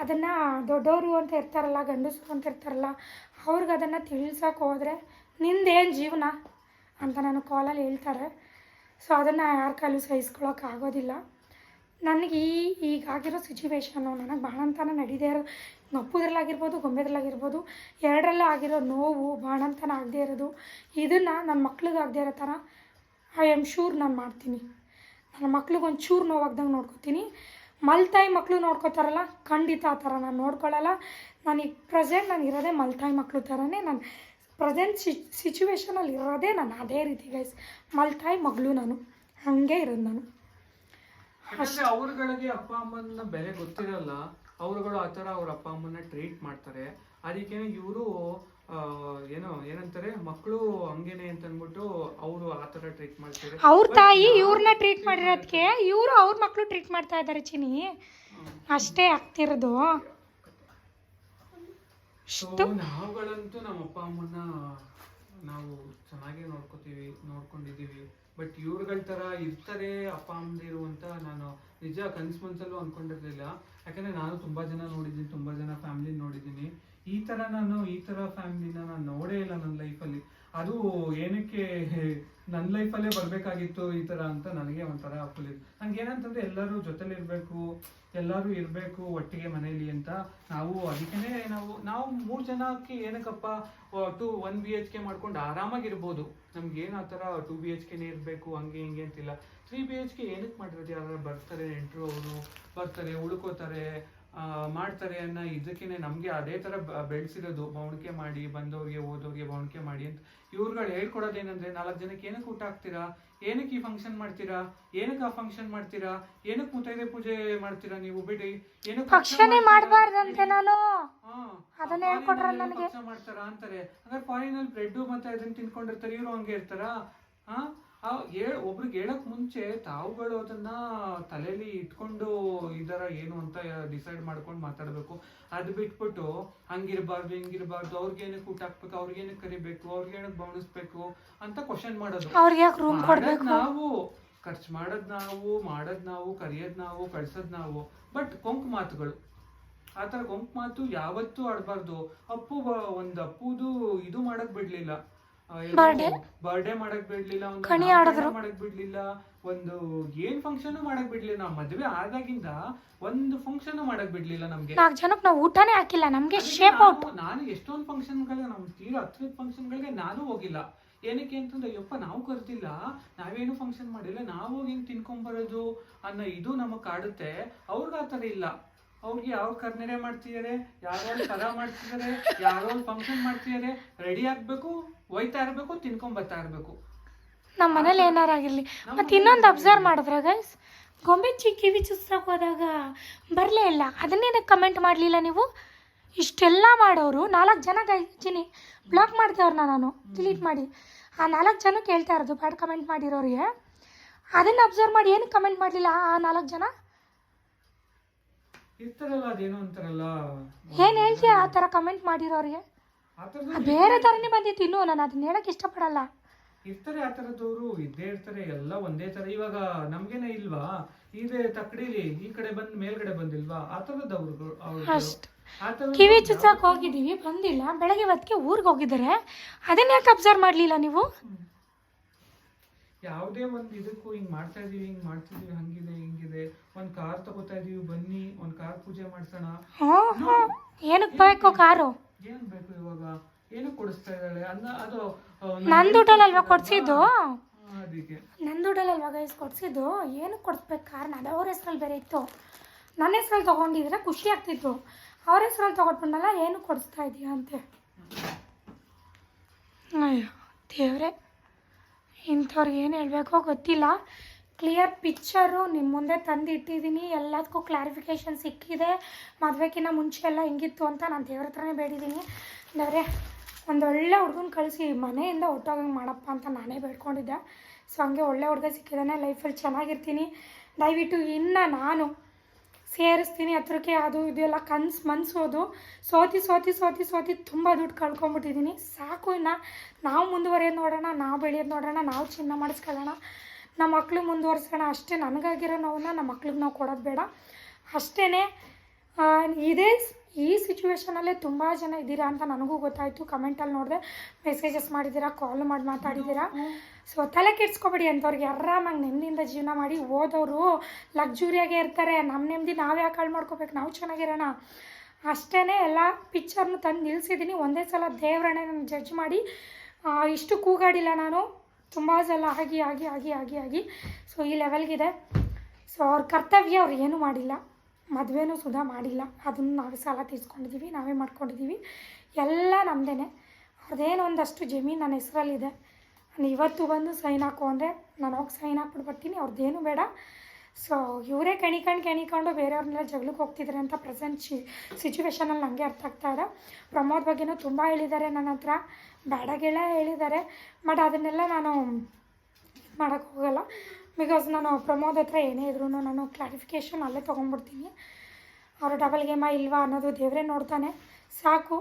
ಅದನ್ನು ದೊಡ್ಡವರು ಅಂತ ಇರ್ತಾರಲ್ಲ, ಗಂಡಸರು ಅಂತ ಇರ್ತಾರಲ್ಲ, ಅವ್ರಿಗೆ ಅದನ್ನು ತಿಳ್ಸೋಕೆ ಹೋದರೆ ನಿಂದೇನು ಜೀವನ ಅಂತ ನಾನು ಕಾಲಲ್ಲಿ ಹೇಳ್ತಾರೆ. ಸೊ ಅದನ್ನು ಯಾರ ಕೈಲೂ ಸಹಿಸ್ಕೊಳ್ಳೋಕೆ ಆಗೋದಿಲ್ಲ. ನನಗೆ ಈ ಈಗಾಗಿರೋ ಸಿಚುವೇಶನು ನನಗೆ ಬಾಣಂತನ ನಡೀದೇ ಇರೋ ನಪ್ಪುದ್ರಲ್ಲಾಗಿರ್ಬೋದು ಗೊಂಬೆದ್ರಲ್ಲಾಗಿರ್ಬೋದು ಎರಡರಲ್ಲೂ ಆಗಿರೋ ನೋವು ಬಾಣಂತನ ಆಗದೇ ಇರೋದು. ಇದನ್ನು ನನ್ನ ಮಕ್ಳಿಗೆ ಆಗದೆ ಇರೋ ಥರ ಐ ಆಮ್ ಶೂರ್ ನಾನು ಮಾಡ್ತೀನಿ. ನನ್ನ ಮಕ್ಳಿಗೆ ಒಂದು ಚೂರು ನೋವಾಗ್ದಂಗೆ ನೋಡ್ಕೊತೀನಿ. ಮಲ್ತಾಯಿ ಮಕ್ಕಳು ನೋಡ್ಕೋತಾರಲ್ಲ ಖಂಡಿತ ಆ ಥರ ನಾನು ನೋಡ್ಕೊಳ್ಳಲ್ಲ ನನಗೆ ಪ್ರೆಸೆಂಟ್ ನಾನು ಇರೋದೇ ಮಲ್ತಾಯಿ ಮಕ್ಕಳು ಥರನೇ ನಾನು ಪ್ರೆಸೆಂಟ್ ಸಿಚ್ ಸಿಚುವೇಶನಲ್ಲಿ ಇರೋದೇ ನಾನು ಅದೇ ರೀತಿ ಗೈಸ್. ಮಲ್ತಾಯಿ ಮಗಳು ನಾನು ಹಾಗೆ ಇರೋದು ನಾನು. ಅಷ್ಟೇ ಅವ್ರಗಳಿಗೆ ಅಪ್ಪ ಅಮ್ಮನ ಬೆಲೆ ಗೊತ್ತಿರಲ್ಲ. ಅವ್ರುಗಳು ಆ ಥರ ಅವ್ರ ಅಪ್ಪ ಅಮ್ಮನ ಟ್ರೀಟ್ ಮಾಡ್ತಾರೆ. ಅದಕ್ಕೆ ಇವರು ಏನೋ ಏನಂತಾರೆ ಮಕ್ಕಳು ಹಂಗೇನೆ ಅಂತ ಅಂದ್ಬಿಟ್ಟು ಅವರು ಆ ಥರ ಟ್ರೀಟ್ ಮಾಡ್ತಾರೆ ಅವ್ರ ತಾಯಿ ಇವ್ರನ್ನ ಟ್ರೀಟ್ ಮಾಡಿರೋದಕ್ಕೆ ಇವರು ಅವ್ರ ಮಕ್ಕಳು ಟ್ರೀಟ್ ಮಾಡ್ತಾ ಇದ್ದಾರೆ ಚಿನಿ ಅಷ್ಟೇ ಆಗ್ತಿರೋದು. ಸೊ ನಾವುಗಳಂತೂ ನಮ್ಮ ಅಪ್ಪ ಅಮ್ಮನ ನಾವು ಚೆನ್ನಾಗಿ ನೋಡ್ಕೋತೀವಿ ನೋಡ್ಕೊಂಡಿದ್ದೀವಿ. ಬಟ್ ಇವ್ರುಗಳ ಥರ ಇರ್ತಾರೆ ಅಪ್ಪ ಅಮ್ಮದಿರು ಅಂತ ನಾನು ನಿಜ ಕನ್ಸು ಮನಸ್ಸಲ್ಲೂ ಅಂದ್ಕೊಂಡಿರಲಿಲ್ಲ ಯಾಕಂದ್ರೆ ನಾನು ತುಂಬಾ ಜನ ನೋಡಿದ್ದೀನಿ, ತುಂಬಾ ಜನ ಫ್ಯಾಮಿಲಿ ನೋಡಿದ್ದೀನಿ. ಈ ತರ ನಾನು, ಈ ತರ ಫ್ಯಾಮಿಲಿನ ನಾನು ನೋಡೇ ಇಲ್ಲ ನನ್ನ ಲೈಫಲ್ಲಿ ಅದು ಏನಕ್ಕೆ ನನ್ನ ಲೈಫಲ್ಲೇ ಬರಬೇಕಾಗಿತ್ತು ಈ ಥರ ಅಂತ ನನಗೆ ಒಂಥರ ಫುಲ್ ನನಗೆ ಏನಂತಂದ್ರೆ ಎಲ್ಲರೂ ಜೊತೇಲಿ ಇರಬೇಕು ಎಲ್ಲರೂ ಇರಬೇಕು ಒಟ್ಟಿಗೆ ಮನೆಯಲ್ಲಿ ಅಂತ ನಾವು ಅದಕ್ಕೇ ನಾವು ನಾವು ಮೂರು ಜನಕ್ಕೆ ಏನಕ್ಕಪ್ಪ two one B H K ಮಾಡ್ಕೊಂಡು ಆರಾಮಾಗಿರ್ಬೋದು. ನಮ್ಗೆ ಏನು ಆ ಥರ ಟು ಬಿ ಎಚ್ ಕೆನೇ ಇರಬೇಕು, ಹಂಗೆ ಹಿಂಗೆ ಅಂತಿಲ್ಲ. ತ್ರೀ ಬಿ ಎಚ್ ಕೆ ಏನಕ್ಕೆ ಮಾಡಿರೋದು? ಯಾರು ಬರ್ತಾರೆ ನೆಂಟರು ಅವರು ಬರ್ತಾರೆ, ಉಳ್ಕೋತಾರೆ ಮಾಡ್ತಾರೆ ಅನ್ನೋ ಇದಕ್ಕೇನೆ ನಮಗೆ ಅದೇ ಥರ ಬೆಳೆಸಿರೋದು. ಬವಣಿಕೆ ಮಾಡಿ ಬಂದವ್ರಿಗೆ ಓದೋರಿಗೆ ಬವಣಿಕೆ ಮಾಡಿ ಅಂತ ಇವ್ರುಗಳು ಹೇಳ್ಕೊಡೋದೇನಂದ್ರೆ ನಾಲ್ಕು ಜನಕ್ಕೆ ಏನಕ್ಕೆ ಊಟ ಹಾಕ್ತೀರಾ? ಏನಕ್ಕೆ ಈ ಫಂಕ್ಷನ್ ಮಾಡ್ತೀರಾ? ಏನಕ್ಕೆ ಆ ಫಂಕ್ಷನ್ ಮಾಡ್ತೀರಾ? ಏನಕ್ಕೆ ಮುತ್ತೈದೆ ಪೂಜೆ ಮಾಡ್ತೀರಾ ನೀವು? ಬಿಡಿ. ಏನಕ್ಕೆ ಮಾಡ್ತಾರ? ಅಂತಾರೆ. ಹಂಗಾರೆ ಫಾರಿನ್ ಅಲ್ಲಿ ಬ್ರೆಡ್ ಮತ್ತೆ ಅದನ್ನ ತಿನ್ಕೊಂಡಿರ್ತಾರೆ. ಇವ್ರು ಹಂಗೆ ಇರ್ತಾರಾ? ಹಾ? ಆ ಹೇಳ್ ಒಬ್ರಿಗೆ ಹೇಳಕ್ ಮುಂಚೆ ತಾವುಗಳು ಅದನ್ನ ತಲೆಯಲ್ಲಿ ಇಟ್ಕೊಂಡು ಇದರ ಏನು ಅಂತ ಡಿಸೈಡ್ ಮಾಡ್ಕೊಂಡು ಮಾತಾಡ್ಬೇಕು. ಅದ್ ಬಿಟ್ಬಿಟ್ಟು ಹಂಗಿರ್ಬಾರ್ದು ಹಿಂಗಿರ್ಬಾರ್ದು ಅವ್ರಿಗೆ ಏನಕ್ಕೆ ಊಟ ಹಾಕ್ಬೇಕು ಅವ್ರಿಗೆ ಏನಕ್ಕೆ ಕರಿಬೇಕು ಅವ್ರಿಗೆ ಏನಕ್ಕೆ ಬವಣಿಸ್ಬೇಕು ಅಂತ ಕ್ವಶನ್ ಮಾಡೋದು. ನಾವು ಖರ್ಚು ಮಾಡೋದ್ ನಾವು ಮಾಡೋದ್ ನಾವು ಕರಿಯೋದ್ ನಾವು ಕಳ್ಸೋದ್ ನಾವು ಬಟ್ ಕೊಂಕ್ ಮಾತುಗಳು. ಆ ಥರ ಕೊಂಕ್ ಮಾತು ಯಾವತ್ತೂ ಆಡಬಾರ್ದು. ಅಪ್ಪು ಒಂದ್ ಅಪ್ಪುದು ಇದು ಮಾಡಕ್ ಬಿಡ್ಲಿಲ್ಲ. ಬರ್ಡೇ ಮಾಡಕ್ ಬಿಡ್ಲಿಲ್ಲ ಒಂದು ಕಣಿ ಆಡಿದ್ರು. ಮಾಡಕ್ ಬಿಡ್ಲಿಲ್ಲ ಒಂದು ಏನ್ ಫಂಕ್ಷನ್ ಮಾಡಕ್ ಬಿಡ್ಲಿಲ್ಲ ನಾವ್ ಮದ್ವೆ ಆದಾಗಿಂದ ಒಂದು ಫಂಕ್ಷನ್ ಮಾಡಕ್ ಬಿಡ್ಲಿಲ್ಲ ನಮ್ಗೆ. ನಾಲ್ಕು ಜನಕ್ಕೆ ನಾವು ಊಟನೇ ಹಾಕಿಲ್ಲ ನಮ್ಗೆ ಶೇಪ್ ಔಟ್ ನಾನು- ಎಷ್ಟೊಂದು ಫಂಕ್ಷನ್ಗಳಿಗೆ ನಮ್ಮ ತೀರಾ ಹತ್ರದ ಫಂಕ್ಷನ್ಗಳಿಗೆ ನಾನು ಹೋಗಿಲ್ಲ. ಏನಕ್ಕೆ ಅಂತಂದ್ರೆ ಅಯ್ಯಪ್ಪ ನಾವು ಕರ್ತಿಲ್ಲ ನಾವೇನು ಫಂಕ್ಷನ್ ಮಾಡಿಲ್ಲ ನಾವು ಹೋಗಿ ಹಿಂಗ್ ತಿನ್ಕೊಂಬರೋದು ಅನ್ನೋ ಇದು ನಮಗೆ ಕಾಡುತ್ತೆ. ಅವ್ರಿಗೆ ಆ ಥರ ಇಲ್ಲ. ಅವ್ರಿಗೆ ಯಾವ ಕರ್ನೆರೆ ಮಾಡ್ತಿದ್ದಾರೆ ಯಾರ್ಯಾರು ತರ ಮಾಡ್ತಿದ್ದಾರೆ ಯಾರೋ ಫಂಕ್ಷನ್ ಮಾಡ್ತಿದ್ದಾರೆ ರೆಡಿ ಆಗ್ಬೇಕು? ಒಯ್ತಾ ಇರ್ಬೇಕು ತಿನ್ಕೊಂಡ್ ಬರ್ತಾ ಇರ್ಬೇಕು. ನಮ್ಮ ಮನೇಲಿ ಏನಾರಾಗಿರ್ಲಿ ಮತ್ತು ಇನ್ನೊಂದು ಅಬ್ಸರ್ವ್ ಮಾಡಿದ್ರೆ ಗೈಸ್ ಗೊಂಬೆ ಕಿವಿ ಚುಚ್ಚಕ್ಕೆ ಹೋದಾಗ ಬರಲೇ ಇಲ್ಲ. ಅದನ್ನೇನ ಕಮೆಂಟ್ ಮಾಡಲಿಲ್ಲ ನೀವು? ಇಷ್ಟೆಲ್ಲ ಮಾಡೋರು ನಾಲ್ಕು ಜನ ಗೈಚಿನಿ ಬ್ಲಾಕ್ ಮಾಡ್ತೇವ್ರನ್ನ ನಾನು. ಡಿಲೀಟ್ ಮಾಡಿ. ಆ ನಾಲ್ಕು ಜನಕ್ಕೆ ಹೇಳ್ತಾ ಇರೋದು ಬ್ಯಾಡ್ ಕಮೆಂಟ್ ಮಾಡಿರೋರಿಗೆ. ಅದನ್ನು ಅಬ್ಸರ್ವ್ ಮಾಡಿ ಏನು ಕಮೆಂಟ್ ಮಾಡಲಿಲ್ಲ ಆ ನಾಲ್ಕು ಜನ? ಇರ್ತಾರಲ್ಲ ಅದೇನೋ ಅಂತಾರಲ್ಲ. ಏನು ಹೇಳ್ತೀಯ ಆ ಥರ ಕಮೆಂಟ್ ಮಾಡಿರೋರಿಗೆ? ಬೇರೆ ಥರನೇ ಬಂದಿತ್ತು ಇನ್ನು. ನಾನು ಅದನ್ನ ಹೇಳಕ್ಕೆ ಇಷ್ಟಪಡಲ್ಲ. ಇರ್ತಾರೆ ಆ ಥರದವ್ರು ಇದ್ದೇ ಇರ್ತಾರೆ ಎಲ್ಲ ಒಂದೇ ತರ ಇವಾಗ ನಮ್ಗೇನೆ ಇಲ್ವಾ? ಇದೆ ತಕ್ಕಡಿಲಿ ಈ ಕಡೆ ಬಂದ್ ಮೇಲ್ಗಡೆ ಬಂದಿಲ್ವಾ? ಆ ಥರದವ್ರು ಅಷ್ಟು. ಕಿವಿ ಚುಚ್ಚಕ್ ಹೋಗಿದ್ದೀವಿ ಬಂದಿಲ್ಲ. ಬೆಳಗ್ಗೆ ಹೊತ್ತಿಗೆ ಊರಿಗೆ ಹೋಗಿದ್ದಾರೆ. ಅದನ್ನ ಯಾಕೆ ಅಬ್ಸರ್ವ್ ಮಾಡ್ಲಿಲ್ಲ ನೀವು? ಯಾವುದೇ ಒಂದು ಇದಕ್ಕೂ ಹಿಂಗ್ ಮಾಡ್ತಾ ಇದೀವಿ ಹಿಂಗ್ ಮಾಡ್ತಿದೀವಿ ಹಂಗಿದೆ ಹಿಂಗಿದೆ. ಒಂದ್ ಕಾರ್ ತಗೋತಾ ಇದೀವಿ ಬನ್ನಿ ಒಂದ್ ಕಾರ್ ಪೂಜೆ ಮಾಡ್ಸೋಣ. ಏನಕ್ಕೆ ಬೇಕು ಕಾರು? ಏನ್ ಬೇಕು? ಏನು ಕೊಡಿಸ್ತಾ ಇದ್ದಾಳೆ? ಅನ್ನ ಅದು ನನ್ ನನ್ನ ದುಡ್ಡಲ್ಲಲ್ವಾ ಕೊಡ್ಸಿದ್ದು? ಅದಕ್ಕೆ. ನನ್ನ ದುಡ್ಡಲ್ಲಲ್ವಾ ಗೈಸ್ ಕೊಡ್ಸಿದ್ದು? ಏನಕ್ಕೆ ಕೊಡಿಸ್ಬೇಕು ಕಾರಣ? ಅದು ಅವ್ರ ಹೆಸ್ರಲ್ಲಿ ಬೇರೆ ಇತ್ತು. ನನ್ನ ಹೆಸ್ರಲ್ಲಿ ತಗೊಂಡಿದ್ರೆ ಖುಷಿ ಆಗ್ತಿತ್ತು. ಅವ್ರ ಹೆಸ್ರಲ್ಲಿ ತೊಗೊಂಡ್ಬಿಟ್ನಲ್ಲ ಏನು ಕೊಡಿಸ್ತಾ ಇದೀಯ ಅಂತೆ? ಅಯ್ಯೋ ದೇವ್ರೆ. ಇಂಥವ್ರಿಗೆ ಏನು ಹೇಳಬೇಕೋ ಗೊತ್ತಿಲ್ಲ. ಕ್ಲಿಯರ್ ಪಿಕ್ಚರು ನಿಮ್ಮ ಮುಂದೆ ತಂದು ಇಟ್ಟಿದ್ದೀನಿ ಎಲ್ಲದಕ್ಕೂ ಕ್ಲಾರಿಫಿಕೇಷನ್ ಸಿಕ್ಕಿದೆ. ಮದುವೆಗಿನ್ನ ಮುಂಚೆ ಎಲ್ಲ ಹೆಂಗಿತ್ತು ಅಂತ ನಾನು ದೇವ್ರ ಹತ್ರನೇ ಬೇಡಿದ್ದೀನಿ. ದೇವ್ರೆ ಒಂದು ಒಳ್ಳೆ ಹುಡುಗನ ಕಳಿಸಿ ಮನೆಯಿಂದ ಹೊಟ್ಟೋಗಂಗೆ ಮಾಡಪ್ಪ ಅಂತ ನಾನೇ ಬೇಡ್ಕೊಂಡಿದ್ದೆ. ಸೊ ಹಂಗೆ ಒಳ್ಳೆ ಹುಡುಗ ಸಿಕ್ಕಿದಾನೆ ಲೈಫಲ್ಲಿ ಚೆನ್ನಾಗಿರ್ತೀನಿ. ದಯವಿಟ್ಟು ಇನ್ನು ನಾನು ಸೇರಿಸ್ತೀನಿ ಹತ್ರಕ್ಕೆ, ಅದು ಇದೆಲ್ಲ ಕನ್ಸು ಮನ್ಸೋದು ಸೋತಿ ಸೋತಿ ಸೋತಿ ಸೋತಿ ತುಂಬ ದುಡ್ಡು ಕಳ್ಕೊಂಬಿಟ್ಟಿದ್ದೀನಿ ಸಾಕು ಇನ್ನು. ನಾವು ಮುಂದುವರಿಯೋದು ನೋಡೋಣ, ನಾವು ಬೆಳೆಯೋದು ನೋಡೋಣ, ನಾವು ಚಿನ್ನ ಮಾಡಿಸ್ಕೊಳ್ಳೋಣ. ನಮ್ಮ ಮಕ್ಳು ಮುಂದುವರ್ಸೋಣ. ಅಷ್ಟೇ ನನಗಾಗಿರೋ ನೋವನ್ನ ನಮ್ಮ ಮಕ್ಳಿಗೆ ನಾವು ಕೊಡೋದು ಬೇಡ. ಅಷ್ಟೇ ಇದೇ ಈ ಸಿಚುವೇಶನಲ್ಲೇ ತುಂಬ ಜನ ಇದ್ದೀರಾ ಅಂತ ನನಗೂ ಗೊತ್ತಾಯಿತು. ಕಮೆಂಟಲ್ಲಿ ನೋಡಿದೆ ಮೆಸೇಜಸ್ ಮಾಡಿದ್ದೀರಾ ಕಾಲ್ ಮಾಡಿ ಮಾತಾಡಿದ್ದೀರಾ? ಸೊ ತಲೆ ಕೆಡ್ಸ್ಕೊಬೇಡಿ ಅಂಥವ್ರಿಗೆ ಆರಾಮಾಗಿ ನೆಮ್ಮದಿಯಿಂದ ಜೀವನ ಮಾಡಿ. ಓದೋರು ಲಕ್ಸುರಿಯಾಗೇ ಇರ್ತಾರೆ. ನಮ್ಮ ನೆಮ್ಮದಿ ನಾವು ಯಾಕೆ ಹಾಳು ಮಾಡ್ಕೋಬೇಕು? ನಾವು ಚೆನ್ನಾಗಿರೋಣ. ಅಷ್ಟೇ ಎಲ್ಲ ಪಿಕ್ಚರ್ನು ತಂದು ನಿಲ್ಲಿಸಿದ್ದೀನಿ ಒಂದೇ ಸಲ ದೇವರನ್ನೇ ನಾನು ಜಡ್ಜ್ ಮಾಡಿ. ಇಷ್ಟು ಕೂಗಾಡಿಲ್ಲ ನಾನು. ತುಂಬ ಸಲ ಆಗಿ ಆಗಿ ಆಗಿ ಆಗಿ ಆಗಿ. ಸೊ ಈ ಲೆವೆಲ್ಗಿದೆ ಸೊ ಅವ್ರ ಕರ್ತವ್ಯ ಅವ್ರು ಏನೂ ಮಾಡಿಲ್ಲ. ಮದುವೆನೂ ಸುಧಾ ಮಾಡಿಲ್ಲ. ಅದನ್ನು ನಾವೇ ಸಾಲ ತೀರಿಸ್ಕೊಂಡಿದ್ದೀವಿ ನಾವೇ ಮಾಡ್ಕೊಂಡಿದ್ದೀವಿ ಎಲ್ಲ ನಮ್ಮದೇ ಅವ್ರದ್ದೇನು ಒಂದಷ್ಟು ಜಮೀನು ನನ್ನ ಹೆಸರಲ್ಲಿದೆ. ನಾನು ಇವತ್ತು ಬಂದು ಸೈನ್ ಹಾಕು ಅಂದರೆ ನಾನು ಹೋಗಿ ಸೈನ್ ಹಾಕ್ಬಿಟ್ಟು ಬರ್ತೀನಿ. ಅವ್ರದ್ದೇನು ಬೇಡ. ಸೊ ಇವರೇ ಕೆಣಿಕೊಂಡು ಕೆಣಿಕೊಂಡು ಬೇರೆಯವ್ರನ್ನೆಲ್ಲ ಜಗಳಕ್ಕೆ ಹೋಗ್ತಿದ್ದಾರೆ ಅಂತ ಪ್ರೆಸೆಂಟ್ ಶಿ ಸಿಚುವೇಶನಲ್ಲಿ ನನಗೆ ಅರ್ಥ ಆಗ್ತಾ ಇದೆ ಪ್ರಮೋದ್ ಬಗ್ಗೆನೂ ತುಂಬ ಹೇಳಿದ್ದಾರೆ ನನ್ನ ಹತ್ರ. ಬೇಡಗೆಲ್ಲ ಹೇಳಿದ್ದಾರೆ. ಬಟ್ ಅದನ್ನೆಲ್ಲ ನಾನು ಮಾಡೋಕ್ಕೆ ಹೋಗಲ್ಲ. ಬಿಕಾಸ್ ನಾನು ಪ್ರಮೋದ್ ಹತ್ರ ಏನೇ ಇದ್ರೂ ನಾನು ಕ್ಲಾರಿಫಿಕೇಷನ್ ಅಲ್ಲೇ ತೊಗೊಂಡ್ಬಿಡ್ತೀನಿ. ಅವರು ಡಬಲ್ ಗೇಮ ಇಲ್ವಾ ಅನ್ನೋದು ದೇವರೇ ನೋಡ್ತಾನೆ. ಸಾಕು.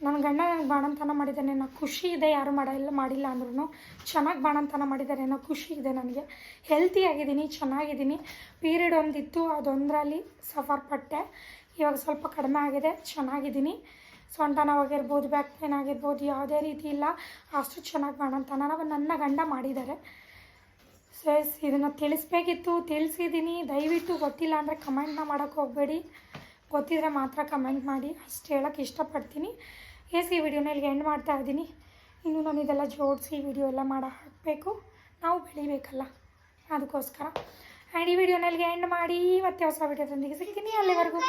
ನನ್ನ ಗಂಡ ನನಗೆ ಬಾಣಂತನ ಮಾಡಿದ್ದಾನೆ. ಅನ್ನೋ ಖುಷಿ ಇದೆ ಯಾರು ಮಾಡಿಲ್ಲ ಮಾಡಿಲ್ಲ ಅಂದ್ರೂ ಚೆನ್ನಾಗಿ ಬಾಣಂತನ ಮಾಡಿದ್ದಾರೆ. ಅನ್ನೋ ಖುಷಿ ಇದೆ ನನಗೆ. ಹೆಲ್ತಿ ಆಗಿದ್ದೀನಿ, ಚೆನ್ನಾಗಿದ್ದೀನಿ. ಪೀರಿಯಡ್ ಒಂದಿತ್ತು, ಅದೊಂದರಲ್ಲಿ ಸಫರ್ ಪಟ್ಟೆ. ಇವಾಗ ಸ್ವಲ್ಪ ಕಡಿಮೆ ಆಗಿದೆ, ಚೆನ್ನಾಗಿದ್ದೀನಿ. ಸೊಂಟ ನೋವಾಗಿರ್ಬೋದು ಬ್ಯಾಕ್ ಪೇನ್ ಆಗಿರ್ಬೋದು, ಯಾವುದೇ ರೀತಿ ಇಲ್ಲ. ಅಷ್ಟು ಚೆನ್ನಾಗಿ ಬಾಣಂತನ. ನನ್ನ ಗಂಡ ಮಾಡಿದ್ದಾರೆ. ಸೆಸ್ ಇದನ್ನು ತಿಳಿಸ್ಬೇಕಿತ್ತು. ತಿಳಿಸಿದ್ದೀನಿ ದಯವಿಟ್ಟು ಗೊತ್ತಿಲ್ಲ ಅಂದರೆ ಕಮೆಂಟ್ನ ಮಾಡೋಕ್ಕೆ ಹೋಗಬೇಡಿ. ಗೊತ್ತಿದ್ರೆ ಮಾತ್ರ ಕಮೆಂಟ್ ಮಾಡಿ. ಅಷ್ಟು ಹೇಳೋಕ್ಕೆ ಇಷ್ಟಪಡ್ತೀನಿ. ಎಸ್, ಈ ವಿಡಿಯೋನ ಇಲ್ಲಿ ಎಂಡ್ ಮಾಡ್ತಾ ಇದ್ದೀನಿ. ಇನ್ನು ನಾನು ಇದೆಲ್ಲ ಜೋಡಿಸಿ ವಿಡಿಯೋ ಎಲ್ಲ ಮಾಡೋ ಹಾಕಬೇಕು. ನಾವು ಬೆಳಿಬೇಕಲ್ಲ. ಅದಕ್ಕೋಸ್ಕರ. ಆ್ಯಂಡ್ ಈ ವಿಡಿಯೋನ ಇಲ್ಲಿಗೆ ಎಂಡ್ ಮಾಡಿ. ಮತ್ತೆ ಹೊಸ ವಿಡಿಯೋದೊಂದಿಗೆ ಸಿಗ್ತೀನಿ. ಅಲ್ಲಿವರೆಗೂ.